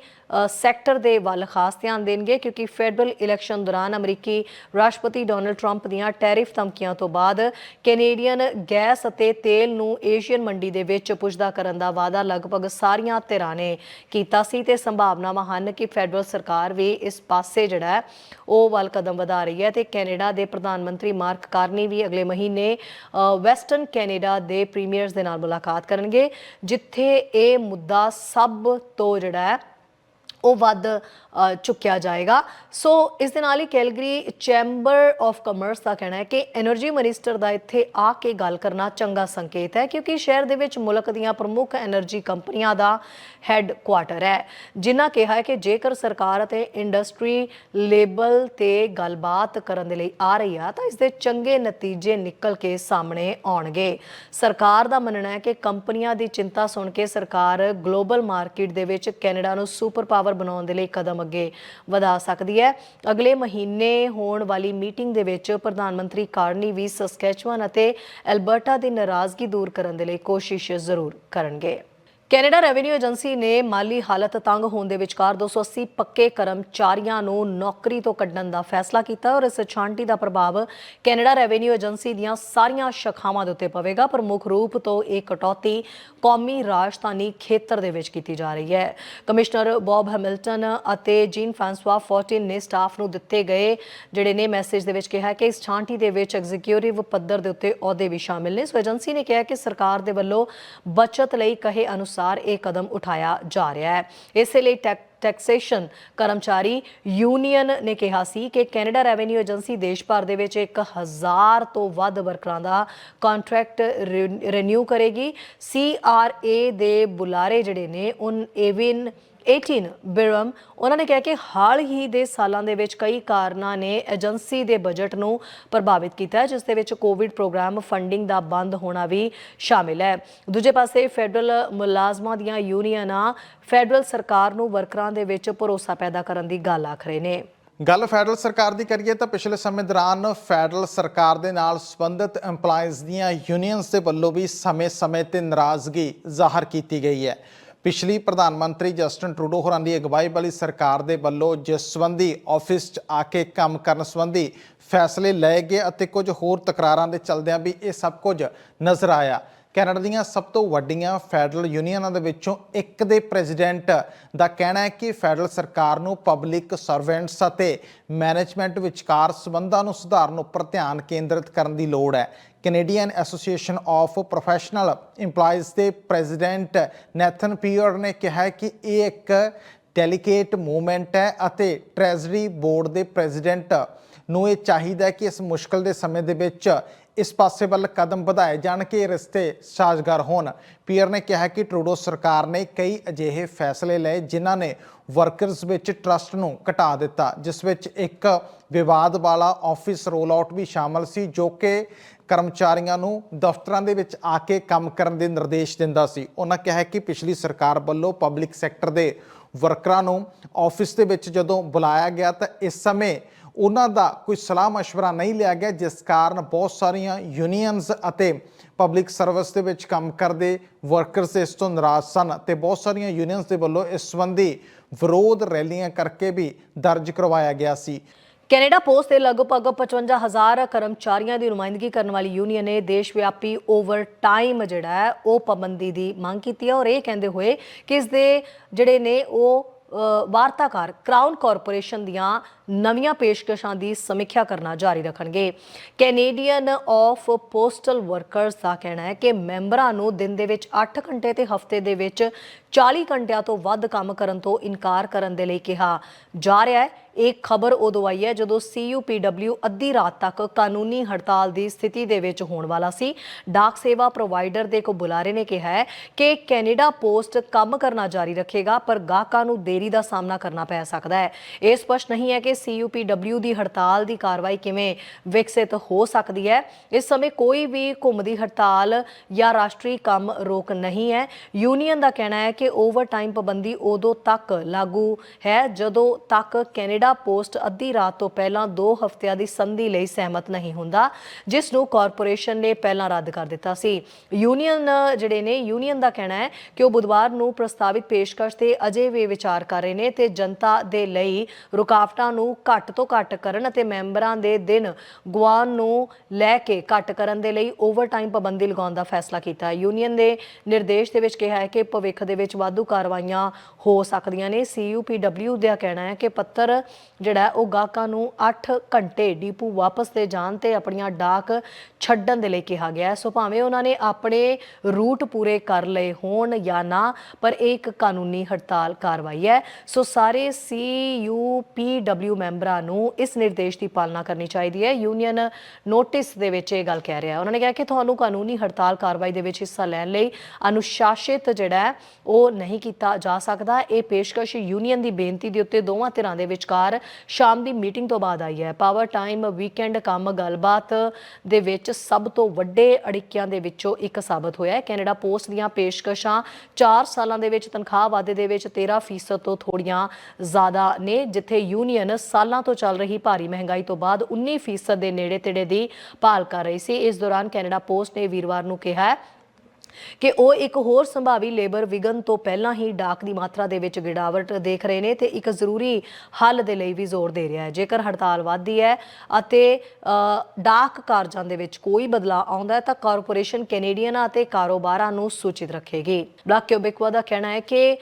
ਸੈਕਟਰ ਦੇ ਵੱਲ ਖਾਸ ਧਿਆਨ ਦੇਣਗੇ ਕਿਉਂਕਿ ਫੈਡਰਲ ਇਲੈਕਸ਼ਨ ਦੌਰਾਨ ਅਮਰੀਕੀ ਰਾਸ਼ਟਰਪਤੀ ਡੋਨਲਡ ਟਰੰਪ ਦੀਆਂ ਟੈਰਿਫ ਤਮ ਤੋਂ ਬਾਅਦ ਕੈਨੇਡੀਅਨ ਗੈਸ ਅਤੇ ਤੇਲ ਨੂੰ ਏਸ਼ੀਅਨ ਮੰਡੀ ਦੇ ਵਿੱਚ ਪੁੱਜਦਾ ਕਰਨ ਦਾ ਵਾਅਦਾ ਲਗਭਗ ਸਾਰੀਆਂ ਧਿਰਾਂ ਨੇ ਕੀਤਾ ਸੀ ਤੇ ਸੰਭਾਵਨਾਵਾਂ ਹਨ ਕਿ ਫੈਡਰਲ ਸਰਕਾਰ ਵੀ ਇਸ ਪਾਸੇ ਜਿਹੜਾ ਉਹ ਵੱਲ ਕਦਮ ਵਧਾ ਰਹੀ ਹੈ ਤੇ ਕੈਨੇਡਾ ਦੇ ਪ੍ਰਧਾਨ ਮੰਤਰੀ ਮਾਰਕ ਕਾਰਨੀ ਵੀ ਅਗਲੇ ਮਹੀਨੇ ਵੈਸਟਰਨ ਕੈਨੇਡਾ ਦੇ ਪ੍ਰੀਮੀਅਰਸ ਦੇ ਨਾਲ ਮੁਲਾਕਾਤ ਕਰਨਗੇ, ਜਿੱਥੇ ਇਹ ਮੁੱਦਾ ਸਭ ਤੋਂ ਜਿਹੜਾ ਉਹ ਵੱਧ ਚੁੱਕਿਆ ਜਾਏਗਾ। ਸੋ ਇਸ ਦੇ ਨਾਲ ਹੀ ਕੈਲਗਰੀ ਚੈਂਬਰ ਆਫ ਕਮਰਸ ਦਾ ਕਹਿਣਾ ਹੈ ਕਿ એનર્ਜੀ ਮਿਨਿਸਟਰ ਦਾ ਇੱਥੇ ਆ ਕੇ ਗੱਲ ਕਰਨਾ ਚੰਗਾ ਸੰਕੇਤ ਹੈ, ਕਿਉਂਕਿ ਸ਼ਹਿਰ ਦੇ ਵਿੱਚ ਮੁਲਕ ਦੀਆਂ ਪ੍ਰਮੁੱਖ એનર્ਜੀ ਕੰਪਨੀਆਂ ਦਾ ਹੈੱਡ ਕੁਆਟਰ ਹੈ, ਜਿਨ੍ਹਾਂ ਕਿਹਾ ਹੈ ਕਿ ਜੇਕਰ ਸਰਕਾਰ ਅਤੇ ਇੰਡਸਟਰੀ ਲੇਬਲ ਤੇ ਗੱਲਬਾਤ ਕਰਨ ਦੇ ਲਈ ਆ ਰਹੀ ਆ, ਤਾਂ ਇਸ ਦੇ ਚੰਗੇ ਨਤੀਜੇ ਨਿਕਲ ਕੇ ਸਾਹਮਣੇ ਆਉਣਗੇ। ਸਰਕਾਰ ਦਾ ਮੰਨਣਾ ਹੈ ਕਿ ਕੰਪਨੀਆਂ ਦੀ ਚਿੰਤਾ ਸੁਣ ਕੇ ਸਰਕਾਰ ਗਲੋਬਲ ਮਾਰਕੀਟ ਦੇ ਵਿੱਚ ਕੈਨੇਡਾ ਨੂੰ ਸੁਪਰ ਪਾਵਰ ਬਣਾਉਣ ਦੇ ਲਈ ਕਦਮ ਅੱਗੇ ਵਧਾ ਸਕਦੀ ਹੈ। ਅਗਲੇ ਮਹੀਨੇ ਹੋਣ ਵਾਲੀ ਮੀਟਿੰਗ ਦੇ ਵਿੱਚ ਪ੍ਰਧਾਨ ਮੰਤਰੀ ਕਾਰਨੀ ਵੀ ਸਸਕੈਚੁਅਨ ਅਤੇ ਐਲਬਰਟਾ ਦੀ ਨਾਰਾਜ਼ਗੀ ਦੂਰ ਕਰਨ ਦੇ ਲਈ ਕੋਸ਼ਿਸ਼ ਜ਼ਰੂਰ ਕਰਨਗੇ। ਕੈਨੇਡਾ ਰੈਵਨਿਊ ਏਜੰਸੀ ਨੇ ਮਾਲੀ ਹਾਲਤ ਤੰਗ ਹੋਣ ਦੇ ਵਿਚਕਾਰ 280 ਪੱਕੇ ਕਰਮਚਾਰੀਆਂ ਨੂੰ ਨੌਕਰੀ ਤੋਂ ਕੱਢਣ ਦਾ ਫੈਸਲਾ ਕੀਤਾ ਔਰ ਇਸ ਛਾਂਟੀ ਦਾ ਪ੍ਰਭਾਵ ਕੈਨੇਡਾ ਰੈਵਨਿਊ ਏਜੰਸੀ ਦੀਆਂ ਸਾਰੀਆਂ ਸ਼ਾਖਾਵਾਂ ਦੇ ਉੱਤੇ ਪਵੇਗਾ। ਪ੍ਰਮੁੱਖ ਰੂਪ ਤੋਂ ਇਹ ਕਟੌਤੀ ਕੌਮੀ ਰਾਜਧਾਨੀ ਖੇਤਰ ਦੇ ਵਿੱਚ ਕੀਤੀ ਜਾ ਰਹੀ ਹੈ। ਕਮਿਸ਼ਨਰ ਬੌਬ ਹੈਮਿਲਟਨ ਅਤੇ ਜੀਨ ਫ੍ਰਾਂਸਵਾ ਫੋਰਟਿਨ ਨੇ ਸਟਾਫ ਨੂੰ ਦਿੱਤੇ ਗਏ ਜਿਹੜੇ ਨੇ ਮੈਸੇਜ ਦੇ ਵਿੱਚ ਕਿਹਾ ਕਿ ਇਸ ਛਾਂਟੀ ਦੇ ਵਿੱਚ ਐਗਜ਼ੀਕਿਊਟਿਵ ਪੱਧਰ ਦੇ ਉੱਤੇ ਅਹੁਦੇ ਵੀ ਸ਼ਾਮਿਲ ਨੇ। ਸੋ ਏਜੰਸੀ ਨੇ ਕਿਹਾ ਕਿ ਸਰਕਾਰ ਦੇ ਵੱਲੋਂ ਬਚਤ ਲਈ ਕਹੇ ਅਨੁਸਾਰ ਇਹ ਕਦਮ ਉਠਾਇਆ ਜਾ ਰਿਹਾ ਹੈ। ਇਸੇ ਲਈ ਟੈਕ ਟੈਕਸੇਸ਼ਨ ਕਰਮਚਾਰੀ ਯੂਨੀਅਨ ਨੇ ਕਿਹਾ ਸੀ ਕਿ ਕੈਨੇਡਾ ਰੈਵਨਿਊ ਏਜੰਸੀ ਦੇਸ਼ ਭਰ ਦੇ ਵਿੱਚ 1000 ਤੋਂ ਵੱਧ ਵਰਕਰਾਂ ਦਾ ਕੰਟਰੈਕਟ ਰੀਨਿਊ ਕਰੇਗੀ। ਸੀਆਰਏ ਦੇ ਬੁਲਾਰੇ ਜਿਹੜੇ ਨੇ, ਉਨ ਏਵਿਨ 18 ਬਿਰਮ ਉਹਨਾਂ ਨੇ ਕਿਹਾ ਕਿ ਹਾਲ ਹੀ ਦੇ ਸਾਲਾਂ ਦੇ ਵਿੱਚ ਕਈ ਕਾਰਨਾਂ ਨੇ ਏਜੰਸੀ ਦੇ ਬਜਟ ਨੂੰ ਪ੍ਰਭਾਵਿਤ ਕੀਤਾ ਹੈ ਜਿਸ ਦੇ ਵਿੱਚ ਕੋਵਿਡ ਪ੍ਰੋਗਰਾਮ ਫੰਡਿੰਗ ਦਾ ਬੰਦ ਹੋਣਾ ਵੀ ਸ਼ਾਮਿਲ ਹੈ। ਦੂਜੇ ਪਾਸੇ ਫੈਡਰਲ ਮੁਲਾਜ਼ਮਾਂ ਦੀਆਂ ਯੂਨੀਅਨਾਂ ਫੈਡਰਲ ਸਰਕਾਰ ਨੂੰ ਵਰਕਰਾਂ ਦੇ ਵਿੱਚ ਭਰੋਸਾ ਪੈਦਾ ਕਰਨ ਦੀ ਗੱਲ ਆਖ ਰਹੇ ਨੇ। ਗੱਲ ਫੈਡਰਲ ਸਰਕਾਰ ਦੀ ਕਰੀਏ ਤਾਂ ਪਿਛਲੇ ਸਮੇਂ ਦੌਰਾਨ ਫੈਡਰਲ ਸਰਕਾਰ ਦੇ ਨਾਲ ਸੰਬੰਧਿਤ EMPLOYEES ਦੀਆਂ ਯੂਨੀਅਨਸ ਦੇ ਵੱਲੋਂ ਵੀ ਸਮੇਂ-ਸਮੇਂ ਤੇ ਨਾਰਾਜ਼ਗੀ ਜ਼ਾਹਰ ਕੀਤੀ ਗਈ ਹੈ। ਪਿਛਲੀ ਪ੍ਰਧਾਨ ਮੰਤਰੀ ਜਸਟਨ ਟਰੂਡੋ ਹੋਰਾਂ ਦੀ ਅਗਵਾਈ ਵਾਲੀ ਸਰਕਾਰ ਦੇ ਵੱਲੋਂ ਜਿਸ ਸੰਬੰਧੀ ਆਫਿਸ 'ਚ ਆ ਕੇ ਕੰਮ ਕਰਨ ਸੰਬੰਧੀ ਫੈਸਲੇ ਲਏ ਗਏ ਅਤੇ ਕੁਝ ਹੋਰ ਤਕਰਾਰਾਂ ਦੇ ਚਲਦਿਆਂ ਵੀ ਇਹ ਸਭ ਕੁਝ ਨਜ਼ਰ ਆਇਆ। ਕੈਨੇਡਾ ਦੀਆਂ ਸਭ ਤੋਂ ਵੱਡੀਆਂ ਫੈਡਰਲ ਯੂਨੀਅਨਾਂ ਦੇ ਵਿੱਚੋਂ ਇੱਕ ਦੇ ਪ੍ਰੈਜ਼ੀਡੈਂਟ ਦਾ ਕਹਿਣਾ ਹੈ ਕਿ ਫੈਡਰਲ ਸਰਕਾਰ ਨੂੰ ਪਬਲਿਕ ਸਰਵੈਂਟਸ ਅਤੇ ਮੈਨੇਜਮੈਂਟ ਵਿਚਕਾਰ ਸਬੰਧਾਂ ਨੂੰ ਸੁਧਾਰਨ ਉੱਪਰ ਧਿਆਨ ਕੇਂਦਰਿਤ ਕਰਨ ਦੀ ਲੋੜ ਹੈ। Canadian association of professional EMPLOYEES ਦੇ ਪ੍ਰੈਜ਼ੀਡੈਂਟ ਨੈਥਨ ਪੀਅਰ ਨੇ ਕਿਹਾ ਕਿ ਇਹ ਇੱਕ ਡੈਲੀਕੇਟ ਮੂਵਮੈਂਟ ਹੈ ਅਤੇ ਟ੍ਰੈਜਰੀ ਬੋਰਡ ਦੇ ਪ੍ਰੈਜ਼ੀਡੈਂਟ ਨੂੰ ਇਹ ਚਾਹੀਦਾ ਕਿ ਇਸ ਮੁਸ਼ਕਲ ਦੇ ਸਮੇਂ ਦੇ ਵਿੱਚ ਇਸ ਪਾਸੇ ਵੱਲ ਕਦਮ ਵਧਾਏ, ਜਾਣ ਕਿ ਇਹ ਰਿਸ਼ਤੇ ਸਾਜ਼ਗਾਰ ਹੋਣ। ਪੀਅਰ ਨੇ ਕਿਹਾ ਕਿ ਟਰੂਡੋ ਸਰਕਾਰ ਨੇ ਕਈ ਅਜਿਹੇ ਫੈਸਲੇ ਲਏ ਜਿਨ੍ਹਾਂ ਨੇ ਵਰਕਰਸ ਵਿੱਚ ਟਰਸਟ ਨੂੰ ਘਟਾ ਦਿੱਤਾ, ਜਿਸ ਵਿੱਚ ਇੱਕ ਵਿਵਾਦ ਵਾਲਾ ਆਫਿਸ ਰੋਲ ਆਊਟ ਵੀ ਸ਼ਾਮਲ ਸੀ, ਜੋ ਕਿ ਕਰਮਚਾਰੀਆਂ ਨੂੰ ਦਫ਼ਤਰਾਂ ਦੇ ਵਿੱਚ ਆ ਕੇ ਕੰਮ ਕਰਨ ਦੇ ਨਿਰਦੇਸ਼ ਦਿੰਦਾ ਸੀ। ਉਹਨਾਂ ਕਿਹਾ ਕਿ ਪਿਛਲੀ ਸਰਕਾਰ ਵੱਲੋਂ ਪਬਲਿਕ ਸੈਕਟਰ ਦੇ ਵਰਕਰਾਂ ਨੂੰ ਆਫਿਸ ਦੇ ਵਿੱਚ ਜਦੋਂ ਬੁਲਾਇਆ ਗਿਆ ਤਾਂ ਇਸ ਸਮੇਂ ਉਹਨਾਂ ਦਾ ਕੋਈ ਸਲਾਹ مشਵਰਾ ਨਹੀਂ ਲਿਆ ਗਿਆ, ਜਿਸ ਕਾਰਨ ਬਹੁਤ ਸਾਰੀਆਂ ਯੂਨੀਅਨਸ ਅਤੇ ਪਬਲਿਕ ਸਰਵਿਸ ਦੇ ਵਿੱਚ ਕੰਮ ਕਰਦੇ ਵਰਕਰਸ ਇਸ ਤੋਂ ਨਾਰਾਜ਼ ਸਨ ਤੇ ਬਹੁਤ ਸਾਰੀਆਂ ਯੂਨੀਅਨਸ ਦੇ ਵੱਲੋਂ ਇਸ ਸੰਬੰਧੀ ਵਿਰੋਧ ਰੈਲੀਆਂ ਕਰਕੇ ਵੀ ਦਰਜ ਕਰਵਾਇਆ ਗਿਆ ਸੀ। ਕੈਨੇਡਾ ਪੋਸਟ ਦੇ ਲਗਭਗ 55000 ਕਰਮਚਾਰੀਆਂ ਦੀ ਨੁਮਾਇੰਦਗੀ ਕਰਨ ਵਾਲੀ ਯੂਨੀਅਨ ਨੇ ਦੇਸ਼ ਵਿਆਪੀ ਓਵਰ ਟਾਈਮ ਜਿਹੜਾ ਹੈ, ਉਹ ਪਾਬੰਦੀ ਦੀ ਮੰਗ ਕੀਤੀ ਹੈ ਔਰ ਇਹ ਕਹਿੰਦੇ ਹੋਏ ਕਿ ਇਸ ਦੇ ਜਿਹੜੇ ਨੇ ਉਹ ਵਾਰਤਾਕਾਰ ਕਰਾਊਨ ਕਾਰਪੋਰੇਸ਼ਨ ਦੀਆਂ ਨਵੀਆਂ ਪੇਸ਼ਕਸ਼ਾਂ ਦੀ ਸਮੀਖਿਆ ਕਰਨਾ ਜਾਰੀ ਰੱਖਣਗੇ। ਕੈਨੇਡੀਅਨ ਆਫ ਪੋਸਟਲ ਵਰਕਰਸ ਦਾ ਕਹਿਣਾ ਹੈ ਕਿ ਮੈਂਬਰਾਂ ਨੂੰ ਦਿਨ ਦੇ ਵਿੱਚ 8 ਘੰਟੇ ਤੇ ਹਫ਼ਤੇ ਦੇ ਵਿੱਚ 40 ਘੰਟਿਆਂ ਤੋਂ ਵੱਧ ਕੰਮ ਕਰਨ ਤੋਂ ਇਨਕਾਰ ਕਰਨ ਦੇ ਲਈ ਕਿਹਾ ਜਾ ਰਿਹਾ ਹੈ। ਇਹ ਖਬਰ ਉਦੋਂ ਆਈ ਹੈ ਜਦੋਂ CUPW ਅੱਧੀ ਰਾਤ ਤੱਕ ਕਾਨੂੰਨੀ ਹੜਤਾਲ ਦੀ ਸਥਿਤੀ ਦੇ ਵਿੱਚ ਹੋਣ ਵਾਲਾ ਸੀ। ਡਾਕ ਸੇਵਾ ਪ੍ਰੋਵਾਈਡਰ ਦੇ ਕੋ ਬੁਲਾਰੇ ਨੇ ਕਿਹਾ ਹੈ ਕਿ ਕੈਨੇਡਾ ਪੋਸਟ ਕੰਮ ਕਰਨਾ ਜਾਰੀ ਰੱਖੇਗਾ, ਪਰ ਗਾਹਕਾਂ ਨੂੰ ਦੇਰੀ ਦਾ ਸਾਹਮਣਾ ਕਰਨਾ ਪੈ ਸਕਦਾ ਹੈ। ਇਹ ਸਪਸ਼ਟ ਨਹੀਂ ਹੈ ਕਿ ਸੀਯੂਪੀਡਬਲਿਊ ਦੀ ਹੜਤਾਲ ਦੀ ਕਾਰਵਾਈ ਕਿਵੇਂ ਵਿਕਸਿਤ ਹੋ ਸਕਦੀ ਹੈ? ਇਸ ਸਮੇਂ ਕੋਈ ਵੀ ਘੁੰਮਦੀ ਹੜਤਾਲ ਜਾਂ ਰਾਸ਼ਟਰੀ ਕੰਮ ਰੋਕ ਨਹੀਂ ਹੈ। ਯੂਨੀਅਨ ਦਾ ਕਹਿਣਾ ਹੈ ਕਿ ਓਵਰਟਾਈਮ ਪਾਬੰਦੀ ਉਦੋਂ ਤੱਕ ਲਾਗੂ ਹੈ ਜਦੋਂ ਤੱਕ ਕੈਨੇਡਾ ਪੋਸਟ ਅੱਧੀ ਰਾਤ ਤੋਂ ਪਹਿਲਾਂ 2 ਹਫ਼ਤਿਆਂ ਦੀ ਸੰਧੀ ਲਈ ਸਹਿਮਤ ਨਹੀਂ ਹੁੰਦਾ, ਜਿਸ ਨੂੰ ਕਾਰਪੋਰੇਸ਼ਨ ਨੇ ਪਹਿਲਾਂ ਰੱਦ ਕਰ ਦਿੱਤਾ ਸੀ। ਯੂਨੀਅਨ ਜਿਹੜੇ ਨੇ, ਯੂਨੀਅਨ ਦਾ ਕਹਿਣਾ ਹੈ ਕਿ ਉਹ ਬੁੱਧਵਾਰ ਨੂੰ ਪ੍ਰਸਤਾਵਿਤ ਪੇਸ਼ਕਸ਼ ਤੇ ਅਜੇ ਵੀ ਵਿਚਾਰ ਕਰ ਰਹੇ ਨੇ ਤੇ ਜਨਤਾ ਦੇ ਲਈ ਰੁਕਾਵਟਾਂ ਨੂੰ ਘੱਟ ਤੋਂ ਘੱਟ ਕਰਨ ਅਤੇ ਮੈਂਬਰਾਂ ਦੇ ਦਿਨ ਗੁਆਉਣ ਨੂੰ ਲੈ ਕੇ ਘੱਟ ਕਰਨ ਦੇ ਲਈ ਓਵਰਟਾਈਮ ਪਾਬੰਦੀ ਲਗਾਉਣ ਦਾ ਫੈਸਲਾ ਕੀਤਾ। ਹੈ ਯੂਨੀਅਨ ਦੇ ਨਿਰਦੇਸ਼ ਦੇ ਵਿੱਚ ਕਿਹਾ ਹੈ ਕਿ ਭਵਿੱਖ ਦੇ ਵਿੱਚ ਵਾਧੂ ਕਾਰਵਾਈਆਂ ਹੋ ਸਕਦੀਆਂ ਨੇ। ਸੀਯੂਪੀਡਬਲਿਊ ਦਾ ਕਹਿਣਾ ਹੈ ਕਿ ਪੱਤਰ ਜਿਹੜਾ ਉਹ ਗਾਹਕਾਂ ਨੂੰ 8 ਘੰਟੇ ਡੀਪੂ ਵਾਪਸ ਤੇ ਜਾਣ ਤੇ ਆਪਣੀਆਂ ਡਾਕ ਛੱਡਣ ਦੇ ਲਈ ਕਿਹਾ ਗਿਆ ਸੋ ਭਾਵੇਂ ਉਹਨਾਂ ਨੇ ਆਪਣੇ ਰੂਟ ਪੂਰੇ ਕਰ ਲਏ ਹੋਣ ਜਾਂ ਨਾ, ਪਰ ਇਹ ਇੱਕ ਕਾਨੂੰਨੀ ਹੜਤਾਲ ਕਾਰਵਾਈ ਹੈ। ਸੋ ਸਾਰੇ ਸੀਯੂਪੀਡਬਲਿਊ ਮੈਂਬਰਾਂ ਨੂੰ ਇਸ ਨਿਰਦੇਸ਼ ਦੀ ਪਾਲਣਾ ਕਰਨੀ ਚਾਹੀਦੀ ਹੈ। ਯੂਨੀਅਨ ਨੋਟਿਸ ਦੇ ਵਿੱਚ ਇਹ ਗੱਲ ਕਹਿ ਰਿਹਾ ਹੈ। ਉਹਨਾਂ ਨੇ ਕਿਹਾ ਕਿ ਤੁਹਾਨੂੰ ਕਾਨੂੰਨੀ ਹੜਤਾਲ ਕਾਰਵਾਈ ਦੇ ਵਿੱਚ ਹਿੱਸਾ ਲੈਣ ਲਈ ਅਨੁਸ਼ਾਸਿਤ ਜਿਹੜਾ ਉਹ ਨਹੀਂ ਕੀਤਾ ਜਾ ਸਕਦਾ। ਇਹ ਪੇਸ਼ਕਸ਼ ਯੂਨੀਅਨ ਦੀ ਬੇਨਤੀ ਦੇ ਉੱਤੇ ਦੋਵਾਂ ਧਿਰਾਂ ਦੇ ਵਿਚਕਾਰ ਸ਼ਾਮ ਦੀ ਮੀਟਿੰਗ ਤੋਂ ਬਾਅਦ ਆਈ ਹੈ। ਪਾਵਰ ਟਾਈਮ ਵੀਕਐਂਡ ਕੰਮ ਗੱਲਬਾਤ ਦੇ ਵਿੱਚ ਸਭ ਤੋਂ ਵੱਡੇ ਅੜਿੱਕਿਆਂ ਦੇ ਵਿੱਚੋਂ ਇੱਕ ਸਾਬਤ ਹੋਇਆ ਹੈ। ਕੈਨੇਡਾ ਪੋਸਟ ਦੀਆਂ ਪੇਸ਼ਕਸ਼ਾਂ 4 ਸਾਲਾਂ ਦੇ ਵਿੱਚ ਤਨਖਾਹ ਵਾਧੇ ਦੇ ਵਿੱਚ 13% ਤੋਂ ਥੋੜੀਆਂ ਜ਼ਿਆਦਾ ਨੇ, ਜਿੱਥੇ ਯੂਨੀਅਨ ਸਾਲਾਂ ਤੋਂ ਚੱਲ ਰਹੀ ਭਾਰੀ ਮਹਿੰਗਾਈ ਤੋਂ ਬਾਅਦ 19% ਦੇ ਨੇੜੇ ਤੇੜੇ ਦੀ ਭਾਲ ਕਰ ਰਹੀ ਸੀ। ਇਸ ਦੌਰਾਨ ਕੈਨੇਡਾ ਪੋਸਟ ਨੇ ਵੀਰਵਾਰ ਨੂੰ ਕਿਹਾ ਕਿ ਉਹ ਇੱਕ ਹੋਰ ਸੰਭਾਵੀ ਲੇਬਰ ਵਿਗਨ ਤੋਂ ਪਹਿਲਾਂ ਹੀ ਡਾਕ ਦੀ ਮਾਤਰਾ ਦੇ ਵਿੱਚ ਗਿਰਾਵਟ ਦੇਖ ਰਹੇ ਨੇ ਤੇ ਇੱਕ ਜ਼ਰੂਰੀ ਹੱਲ ਦੇ ਲਈ ਵੀ ਜ਼ੋਰ ਦੇ ਰਿਹਾ ਹੈ। ਜੇਕਰ ਹੜਤਾਲ ਵੱਧਦੀ ਹੈ ਅਤੇ ਡਾਕ ਕਾਰਜਾਂ ਦੇ ਵਿੱਚ ਕੋਈ ਬਦਲਾਅ ਆਉਂਦਾ ਹੈ ਤਾਂ ਕਾਰਪੋਰੇਸ਼ਨ ਕੈਨੇਡੀਅਨਾਂ ਅਤੇ ਕਾਰੋਬਾਰਾਂ ਨੂੰ ਸੂਚਿਤ ਰੱਖੇਗੀ। ਬਲਾਕ ਕਿਊਬਿਕਵਾ ਦਾ ਕਹਿਣਾ ਹੈ ਕਿ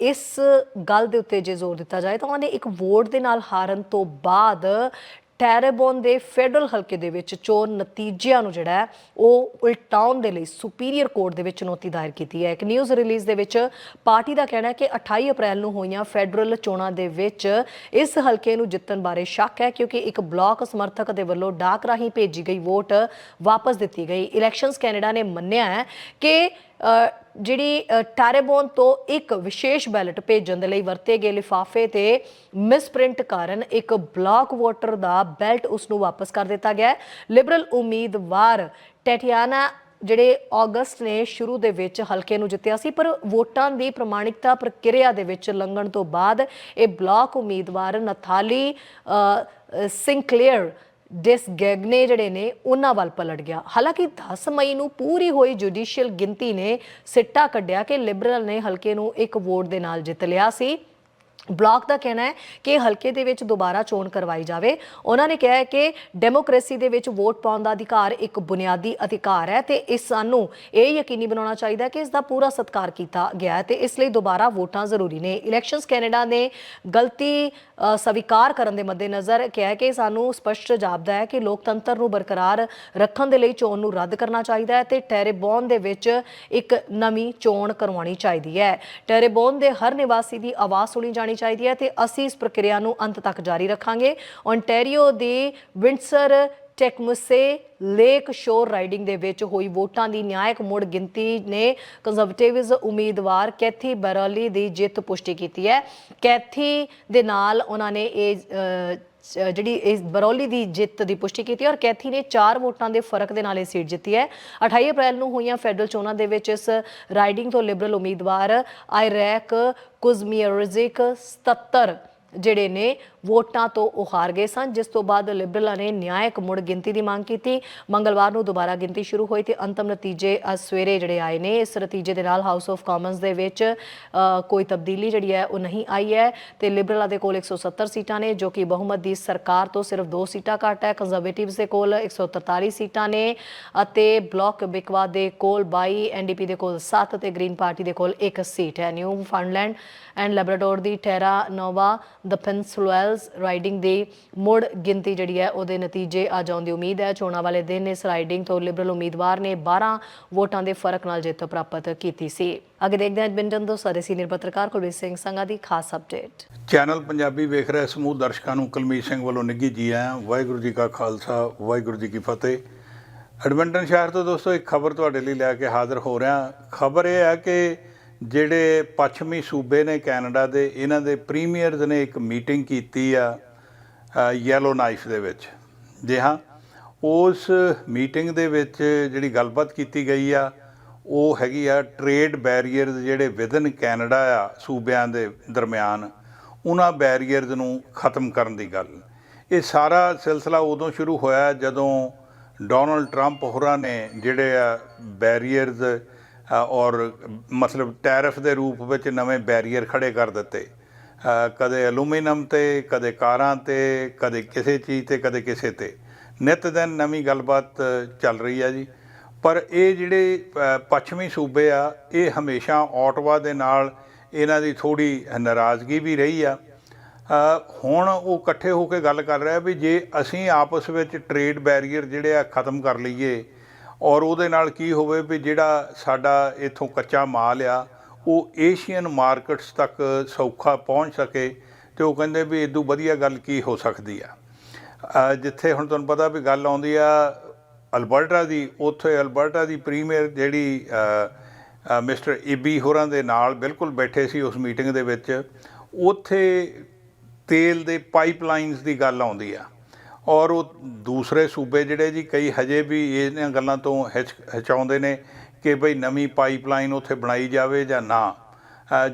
ਇਸ ਗੱਲ ਦੇ ਉੱਤੇ ਜੇ ਜ਼ੋਰ ਦਿੱਤਾ ਜਾਏ ਤਾਂ ਉਹਨਾਂ ਨੇ ਇੱਕ ਵੋਟ ਦੇ ਨਾਲ ਹਾਰਨ ਤੋਂ ਬਾਅਦ ਟੈਰੇਬੋਨ ਦੇ ਫੈਡਰਲ ਹਲਕੇ ਦੇ ਵਿੱਚ ਚੋਣ ਨਤੀਜਿਆਂ ਨੂੰ ਜਿਹੜਾ ਉਹ ਉਲਟਾਉਣ ਦੇ ਲਈ ਸੁਪੀਰੀਅਰ ਕੋਰਟ ਦੇ ਵਿੱਚ ਚੁਣੌਤੀ ਦਾਇਰ ਕੀਤੀ ਹੈ। ਇੱਕ ਨਿਊਜ਼ ਰਿਲੀਜ਼ ਦੇ ਵਿੱਚ ਪਾਰਟੀ ਦਾ ਕਹਿਣਾ ਹੈ ਕਿ 28 ਅਪ੍ਰੈਲ ਨੂੰ ਹੋਈਆਂ ਫੈਡਰਲ ਚੋਣਾਂ ਦੇ ਵਿੱਚ ਇਸ ਹਲਕੇ ਨੂੰ ਜਿੱਤਣ ਬਾਰੇ ਸ਼ੱਕ ਹੈ ਕਿਉਂਕਿ ਇੱਕ ਬਲਾਕ ਸਮਰਥਕ ਦੇ ਵੱਲੋਂ ਡਾਕ ਰਾਹੀਂ ਭੇਜੀ ਗਈ ਵੋਟ ਵਾਪਸ ਦਿੱਤੀ ਗਈ। ਇਲੈਕਸ਼ਨਸ ਕੈਨੇਡਾ ਨੇ ਮੰਨਿਆ ਹੈ ਕਿ ਜਿਹੜੀ ਅ, ਟੈਰੇਬੋਨ ਤੋਂ ਇੱਕ ਵਿਸ਼ੇਸ਼ ਬੈਲਟ ਭੇਜਣ ਦੇ ਲਈ ਵਰਤੇ ਗਏ ਲਿਫਾਫੇ ਤੇ ਮਿਸਪ੍ਰਿੰਟ ਕਾਰਨ ਇੱਕ ਬਲਾਕ ਵੋਟਰ ਦਾ ਬੈਲਟ ਉਸ ਨੂੰ ਵਾਪਸ ਕਰ ਦਿੱਤਾ ਗਿਆ ਲਿਬਰਲ ਉਮੀਦਵਾਰ ਟੈਟਿਆਨਾ ਜਿਹੜੇ ਅਗਸਤ ਨੇ ਸ਼ੁਰੂ ਦੇ ਵਿੱਚ ਹਲਕੇ ਨੂੰ ਜਿੱਤਿਆ ਸੀ ਪਰ ਵੋਟਾਂ ਦੀ ਪ੍ਰਮਾਣਿਕਤਾ ਪ੍ਰਕਿਰਿਆ ਦੇ ਵਿੱਚ ਲੰਘਣ ਤੋਂ ਬਾਅਦ ਇਹ ਬਲਾਕ ਉਮੀਦਵਾਰ ਨਥਾਲੀ ਸਿੰਕਲੇਅਰ ਡਿਸ ਗੈਗਨੇ ਜਿਹੜੇ ਨੇ, ਉਹਨਾਂ ਵੱਲ ਪਲਟ ਗਿਆ। ਹਾਲਾਂਕਿ 10 ਮਈ ਨੂੰ ਪੂਰੀ ਹੋਈ ਜੁਡੀਸ਼ੀਅਲ ਗਿਣਤੀ ਨੇ ਸਿੱਟਾ ਕੱਢਿਆ ਕਿ ਲਿਬਰਲ ਨੇ ਹਲਕੇ ਨੂੰ ਇੱਕ ਵੋਟ ਦੇ ਨਾਲ ਜਿੱਤ ਲਿਆ ਸੀ। ਬਲਾਕ ਦਾ ਕਹਿਣਾ ਹੈ ਕਿ ਹਲਕੇ ਦੇ ਵਿੱਚ ਦੁਬਾਰਾ ਚੋਣ ਕਰਵਾਈ ਜਾਵੇ। ਉਹਨਾਂ ਨੇ ਕਿਹਾ ਹੈ ਕਿ ਡੈਮੋਕ੍ਰੇਸੀ ਦੇ ਵਿੱਚ ਵੋਟ ਪਾਉਣ ਦਾ ਅਧਿਕਾਰ ਇੱਕ ਬੁਨਿਆਦੀ ਅਧਿਕਾਰ ਹੈ ਤੇ ਇਸ ਸਾਨੂੰ ਇਹ ਯਕੀਨੀ ਬਣਾਉਣਾ ਚਾਹੀਦਾ ਹੈ ਕਿ ਇਸ ਦਾ ਪੂਰਾ ਸਤਿਕਾਰ ਕੀਤਾ ਗਿਆ ਹੈ ਤੇ ਇਸ ਲਈ ਦੁਬਾਰਾ ਵੋਟਾਂ ਜ਼ਰੂਰੀ ਨੇ। ਇਲੈਕਸ਼ਨਸ ਕੈਨੇਡਾ ਨੇ ਗਲਤੀ ਸਵੀਕਾਰ ਕਰਨ ਦੇ ਮੱਦੇਨਜ਼ਰ ਕਿਹਾ ਹੈ ਕਿ ਸਾਨੂੰ ਸਪਸ਼ਟ ਜਾਪਦਾ ਹੈ ਕਿ ਲੋਕਤੰਤਰ ਨੂੰ ਬਰਕਰਾਰ ਰੱਖਣ ਦੇ ਲਈ ਚੋਣ ਨੂੰ ਰੱਦ ਕਰਨਾ ਚਾਹੀਦਾ ਹੈ ਤੇ ਟੈਰੇਬੋਨ ਦੇ ਵਿੱਚ ਇੱਕ ਨਵੀਂ ਚੋਣ ਕਰਵਾਉਣੀ ਚਾਹੀਦੀ ਹੈ। ਟੈਰੇਬੋਨ ਦੇ ਹਰ ਨਿਵਾਸੀ ਦੀ ਆਵਾਜ਼ ਸੁਣੀ ਜਾਣੀ ਚਾਹੀਦੀ ਹੈ ਤੇ ਅਸੀਂ ਇਸ ਪ੍ਰਕਿਰਿਆ ਨੂੰ ਅੰਤ ਤੱਕ ਜਾਰੀ ਰੱਖਾਂਗੇ। ਓਨਟਾਰੀਓ ਦੀ Windsor Tecumseh Lakeshore riding ਦੇ ਵਿੱਚ ਹੋਈ ਵੋਟਾਂ ਦੀ ਨਿਆਇਕ ਮੁੜ ਗਿਣਤੀ ਨੇ ਕੰਜ਼ਰਵੇਟਿਵਸ ਉਮੀਦਵਾਰ ਕੈਥੀ ਬਰਲੀ ਦੀ ਜਿੱਤ ਪੁਸ਼ਟੀ ਕੀਤੀ ਹੈ। ਕੈਥੀ ਦੇ ਨਾਲ ਉਹਨਾਂ ਨੇ ਇਹ ਜਿਹੜੀ ਇਸ ਬਰੌਲੀ ਦੀ ਜਿੱਤ ਦੀ ਪੁਸ਼ਟੀ ਕੀਤੀ ਔਰ ਕੈਥੀ ਨੇ 4 ਵੋਟਾਂ ਦੇ ਫ਼ਰਕ ਦੇ ਨਾਲ ਇਹ ਸੀਟ ਜਿੱਤੀ ਹੈ। 28 ਅਪ੍ਰੈਲ ਨੂੰ ਹੋਈਆਂ ਫੈਡਰਲ ਚੋਣਾਂ ਦੇ ਵਿੱਚ ਇਸ ਰਾਈਡਿੰਗ ਤੋਂ ਲਿਬਰਲ ਉਮੀਦਵਾਰ ਆਇਰੈਕ ਕੁਜ਼ਮੀਅਰਜ਼ਿਕ 77 ਜਿਹੜੇ ਨੇ ਵੋਟਾਂ ਤੋਂ ਉਹ ਹਾਰ ਗਏ ਸਨ, ਜਿਸ ਤੋਂ ਬਾਅਦ ਲਿਬਰਲਾਂ ਨੇ ਨਿਆਇਕ ਮੁੜ ਗਿਣਤੀ ਦੀ ਮੰਗ ਕੀਤੀ। ਮੰਗਲਵਾਰ ਨੂੰ ਦੁਬਾਰਾ ਗਿਣਤੀ ਸ਼ੁਰੂ ਹੋਈ ਤੇ ਅੰਤਮ ਨਤੀਜੇ ਅੱਜ ਸਵੇਰੇ ਜਿਹੜੇ ਆਏ ਨੇ। ਇਸ ਨਤੀਜੇ ਦੇ ਨਾਲ ਹਾਊਸ ਆਫ ਕਾਮਨਸ ਦੇ ਵਿੱਚ ਕੋਈ ਤਬਦੀਲੀ ਜਿਹੜੀ ਹੈ ਉਹ ਨਹੀਂ ਆਈ ਹੈ ਤੇ ਲਿਬਰਲਾਂ ਦੇ ਕੋਲ 170 ਸੀਟਾਂ ਨੇ, ਜੋ ਕਿ ਬਹੁਮਤ ਦੀ ਸਰਕਾਰ ਤੋਂ ਸਿਰਫ 2 ਸੀਟਾਂ ਘੱਟ ਹੈ। ਕੰਜ਼ਰਵੇਟਿਵਸ ਦੇ ਕੋਲ 143 ਸੀਟਾਂ ਨੇ ਅਤੇ ਬਲਾਕ ਬਿਕਵਾ ਦੇ ਕੋਲ 22 ਐਨਡੀਪੀ ਦੇ ਕੋਲ 7 ਤੇ ਗ੍ਰੀਨ ਪਾਰਟੀ ਦੇ ਕੋਲ 1 ਸੀਟ ਹੈ। Newfoundland and Labrador the Terra Nova the Peninsulas riding ਦੀ ਮੁੜ ਗਿਣਤੀ ਜਿਹੜੀ ਹੈ, ਉਹਦੇ ਨਤੀਜੇ ਅੱਜ ਆਉਣ ਦੀ ਉਮੀਦ ਹੈ। ਚੋਣਾਂ ਵਾਲੇ ਦਿਨ ਇਸ ਰਾਈਡਿੰਗ ਤੋਂ ਲਿਬਰਲ ਉਮੀਦਵਾਰ ਨੇ 12 ਵੋਟਾਂ ਦੇ ਫ਼ਰਕ ਨਾਲ ਜਿੱਤ ਪ੍ਰਾਪਤ ਕੀਤੀ ਸੀ। ਅੱਗੇ ਦੇਖਦੇ ਹਾਂ ਐਡਮਿੰਟਨ ਤੋਂ ਸਾਡੇ ਸੀਨੀਅਰ ਪੱਤਰਕਾਰ ਕੁਲਵੀਰ ਸਿੰਘ ਸੰਘਾ ਦੀ ਖਾਸ ਅਪਡੇਟ ਚੈਨਲ ਪੰਜਾਬੀ ਵੇਖ ਰਹੇ ਸਮੂਹ ਦਰਸ਼ਕਾਂ ਨੂੰ ਕੁਲਮੀਤ ਸਿੰਘ ਵੱਲੋਂ ਨਿੱਘੀ ਜੀ ਆਇਆਂ। ਵਾਹਿਗੁਰੂ ਜੀ ਕਾ ਖਾਲਸਾ, ਵਾਹਿਗੁਰੂ ਜੀ ਕੀ ਫਤਿਹ। ਐਡਮਿੰਟਨ ਸ਼ਹਿਰ ਤੋਂ ਦੋਸਤੋ, ਇੱਕ ਖਬਰ ਤੁਹਾਡੇ ਲਈ ਲੈ ਕੇ ਹਾਜ਼ਰ ਹੋ ਰਿਹਾ। ਖਬਰ ਇਹ ਹੈ ਕਿ ਜਿਹੜੇ ਪੱਛਮੀ ਸੂਬੇ ਨੇ ਕੈਨੇਡਾ ਦੇ, ਇਹਨਾਂ ਦੇ ਪ੍ਰੀਮੀਅਰਸ ਨੇ ਇੱਕ ਮੀਟਿੰਗ ਕੀਤੀ ਆ ਯੈਲੋ ਨਾਈਫ ਦੇ ਵਿੱਚ। ਜੀ ਹਾਂ, ਉਸ ਮੀਟਿੰਗ ਦੇ ਵਿੱਚ ਜਿਹੜੀ ਗੱਲਬਾਤ ਕੀਤੀ ਗਈ ਆ, ਉਹ ਹੈਗੀ ਆ ਟ੍ਰੇਡ ਬੈਰੀਅਰਸ ਜਿਹੜੇ ਵਿਦਨ ਕੈਨੇਡਾ ਆ, ਸੂਬਿਆਂ ਦੇ ਦਰਮਿਆਨ, ਉਹਨਾਂ ਬੈਰੀਅਰਸ ਨੂੰ ਖਤਮ ਕਰਨ ਦੀ ਗੱਲ। ਇਹ ਸਾਰਾ ਸਿਲਸਿਲਾ ਉਦੋਂ ਸ਼ੁਰੂ ਹੋਇਆ ਜਦੋਂ ਡੋਨਲਡ ਟਰੰਪ ਹੋਰਾਂ ਨੇ ਜਿਹੜੇ ਆ ਬੈਰੀਅਰਸ ਔਰ ਮਤਲਬ ਟੈਰਿਫ ਦੇ ਰੂਪ ਵਿੱਚ ਨਵੇਂ ਬੈਰੀਅਰ ਖੜੇ ਕਰ ਦਿੱਤੇ। ਕਦੇ ਐਲੂਮੀਨੀਅਮ ਤੇ, ਕਦੇ ਕਾਰਾਂ ਤੇ, ਕਦੇ ਕਿਸੇ ਚੀਜ਼ ਤੇ, ਕਦੇ ਕਿਸੇ ਤੇ। ਨਿਤ ਦਿਨ ਨਵੀਂ ਗੱਲਬਾਤ ਚੱਲ ਰਹੀ ਆ ਜੀ। ਪਰ ਇਹ ਜਿਹੜੇ ਪੱਛਮੀ ਸੂਬੇ ਆ, ਇਹ ਹਮੇਸ਼ਾ ਆਟਵਾ ਦੇ ਨਾਲ ਇਹਨਾਂ ਦੀ ਥੋੜੀ ਨਾਰਾਜ਼ਗੀ ਵੀ ਰਹੀ ਆ। ਹੁਣ ਉਹ ਇਕੱਠੇ ਹੋ ਕੇ ਗੱਲ ਕਰ ਰਿਹਾ ਵੀ ਜੇ ਅਸੀਂ ਆਪਸ ਵਿੱਚ ਟ੍ਰੇਡ ਬੈਰੀਅਰ ਜਿਹੜੇ ਆ ਖਤਮ ਕਰ ਲਈਏ ਔਰ ਉਹਦੇ ਨਾਲ ਕੀ ਹੋਵੇ ਵੀ ਜਿਹੜਾ ਸਾਡਾ ਇਥੋਂ ਕੱਚਾ ਮਾਲ ਆ, ਉਹ ਏਸ਼ੀਅਨ ਮਾਰਕੀਟਸ ਤੱਕ ਸੌਖਾ ਪਹੁੰਚ ਸਕੇ ਤੇ ਉਹ ਕਹਿੰਦੇ ਵੀ ਇਦੋਂ ਵਧੀਆ ਗੱਲ ਕੀ ਹੋ ਸਕਦੀ ਆ। ਜਿੱਥੇ ਹੁਣ ਤੁਹਾਨੂੰ ਪਤਾ ਵੀ ਗੱਲ ਆਉਂਦੀ ਆ ਅਲਬਰਟਾ ਦੀ, ਉੱਥੇ ਅਲਬਰਟਾ ਦੀ ਪ੍ਰੀਮੀਅਰ ਜਿਹੜੀ ਮਿਸਟਰ ਈਬੀ ਹੋਰਾਂ ਦੇ ਨਾਲ ਬਿਲਕੁਲ ਬੈਠੇ ਸੀ ਉਸ ਮੀਟਿੰਗ ਦੇ ਵਿੱਚ, ਉੱਥੇ ਤੇਲ ਦੇ ਪਾਈਪਲਾਈਨਸ ਦੀ ਗੱਲ ਆਉਂਦੀ ਆ। ਔਰ ਉਹ ਦੂਸਰੇ ਸੂਬੇ ਜਿਹੜੇ ਜੀ ਕਈ ਹਜੇ ਵੀ ਇਹਨਾਂ ਗੱਲਾਂ ਤੋਂ ਹਿਚ ਹਿਚਾਉਂਦੇ ਨੇ ਕਿ ਭਈ ਨਵੀਂ ਪਾਈਪਲਾਈਨ ਉੱਥੇ ਬਣਾਈ ਜਾਵੇ ਜਾਂ ਨਾ।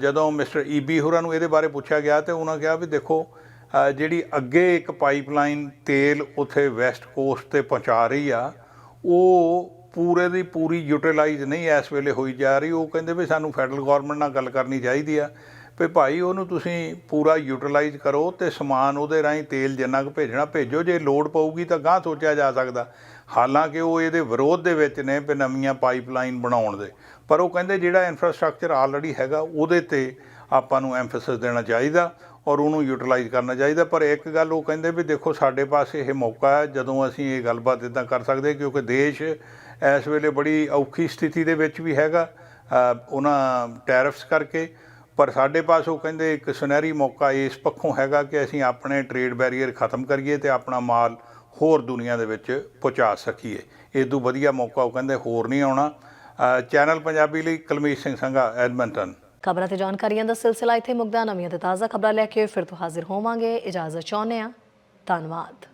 ਜਦੋਂ ਮਿਸਟਰ ਈਬੀ ਹੋਰਾਂ ਨੂੰ ਇਹਦੇ ਬਾਰੇ ਪੁੱਛਿਆ ਗਿਆ ਤੇ ਉਹਨਾਂ ਕਿਹਾ ਵੀ ਦੇਖੋ ਜਿਹੜੀ ਅੱਗੇ ਇੱਕ ਪਾਈਪਲਾਈਨ ਤੇਲ ਉੱਥੇ ਵੈਸਟ ਕੋਸਟ ਤੇ ਪਹੁੰਚਾ ਰਹੀ ਆ, ਉਹ ਪੂਰੇ ਦੀ ਪੂਰੀ ਯੂਟਿਲਾਈਜ਼ ਨਹੀਂ ਇਸ ਵੇਲੇ ਹੋਈ ਜਾ ਰਹੀ। ਉਹ ਕਹਿੰਦੇ ਵੀ ਸਾਨੂੰ ਫੈਡਰਲ ਗਵਰਨਮੈਂਟ ਨਾਲ ਗੱਲ ਕਰਨੀ ਚਾਹੀਦੀ ਆ। ਵੀ ਭਾਈ ਉਹਨੂੰ ਤੁਸੀਂ ਪੂਰਾ ਯੂਟਿਲਾਈਜ਼ ਕਰੋ ਤੇ ਸਮਾਨ ਉਹਦੇ ਰਾਹੀਂ ਤੇਲ ਜਿੰਨਾ ਕੁ ਭੇਜਣਾ, ਭੇਜੋ। ਜੇ ਲੋਡ ਪਊਗੀ ਤਾਂ ਗਾਂ ਸੋਚਿਆ ਜਾ ਸਕਦਾ। ਹਾਲਾਂਕਿ ਉਹ ਇਹਦੇ ਵਿਰੋਧ ਦੇ ਵਿੱਚ ਨੇ ਵੀ ਨਵੀਆਂ ਪਾਈਪਲਾਈਨ ਬਣਾਉਣ ਦੇ। ਪਰ ਉਹ ਕਹਿੰਦੇ ਜਿਹੜਾ ਇਨਫਰਾਸਟ੍ਰਕਚਰ ਆਲਰੇਡੀ ਹੈਗਾ, ਉਹਦੇ ਤੇ ਆਪਾਂ ਨੂੰ ਐਮਫੈਸਿਸ ਦੇਣਾ ਚਾਹੀਦਾ ਔਰ ਉਹਨੂੰ ਯੂਟਿਲਾਈਜ਼ ਕਰਨਾ ਚਾਹੀਦਾ। ਪਰ ਇੱਕ ਗੱਲ ਉਹ ਕਹਿੰਦੇ ਵੀ ਦੇਖੋ, ਸਾਡੇ ਪਾਸ ਇਹ ਮੌਕਾ ਹੈ, ਜਦੋਂ ਅਸੀਂ ਇਹ ਗੱਲਬਾਤ ਇਦਾਂ ਕਰ ਸਕਦੇ, ਕਿਉਂਕਿ ਦੇਸ਼ ਇਸ ਵੇਲੇ ਬੜੀ ਔਖੀ ਸਥਿਤੀ ਦੇ ਵਿੱਚ ਵੀ ਹੈਗਾ ਉਹਨਾਂ ਟੈਰਿਫਸ ਕਰਕੇ। ਪਰ ਸਾਡੇ ਪਾਸ ਉਹ ਕਹਿੰਦੇ ਇੱਕ ਸੁਨਹਿਰੀ ਮੌਕਾ ਇਸ ਪੱਖੋਂ ਹੈਗਾ ਕਿ ਅਸੀਂ ਆਪਣੇ ਟ੍ਰੇਡ ਬੈਰੀਅਰ ਖਤਮ ਕਰੀਏ ਤੇ ਆਪਣਾ ਮਾਲ ਹੋਰ ਦੁਨੀਆ ਦੇ ਵਿੱਚ ਪਹੁੰਚਾ ਸਕੀਏ। ਇਸ ਤੋਂ ਵਧੀਆ ਮੌਕਾ ਉਹ ਕਹਿੰਦੇ ਹੋਰ ਨਹੀਂ ਆਉਣਾ। ਚੈਨਲ ਪੰਜਾਬੀ ਲਈ ਕਲਮੀਤ ਸਿੰਘ ਸੰਘਾ, ਐਡਮੰਟਨ। ਖਬਰਾਂ ਤੇ ਜਾਣਕਾਰੀਆਂ ਦਾ ਸਿਲਸਿਲਾ ਇੱਥੇ ਮੁੱਕਦਾ। ਨਵੀਆਂ ਤੇ ਤਾਜ਼ਾ ਖਬਰਾਂ ਲੈ ਕੇ ਫਿਰ ਤੋਂ ਹਾਜ਼ਰ ਹੋਵਾਂਗੇ। ਇਜਾਜ਼ਤ ਚਾਹੁੰਦੇ ਹਾਂ। ਧੰਨਵਾਦ।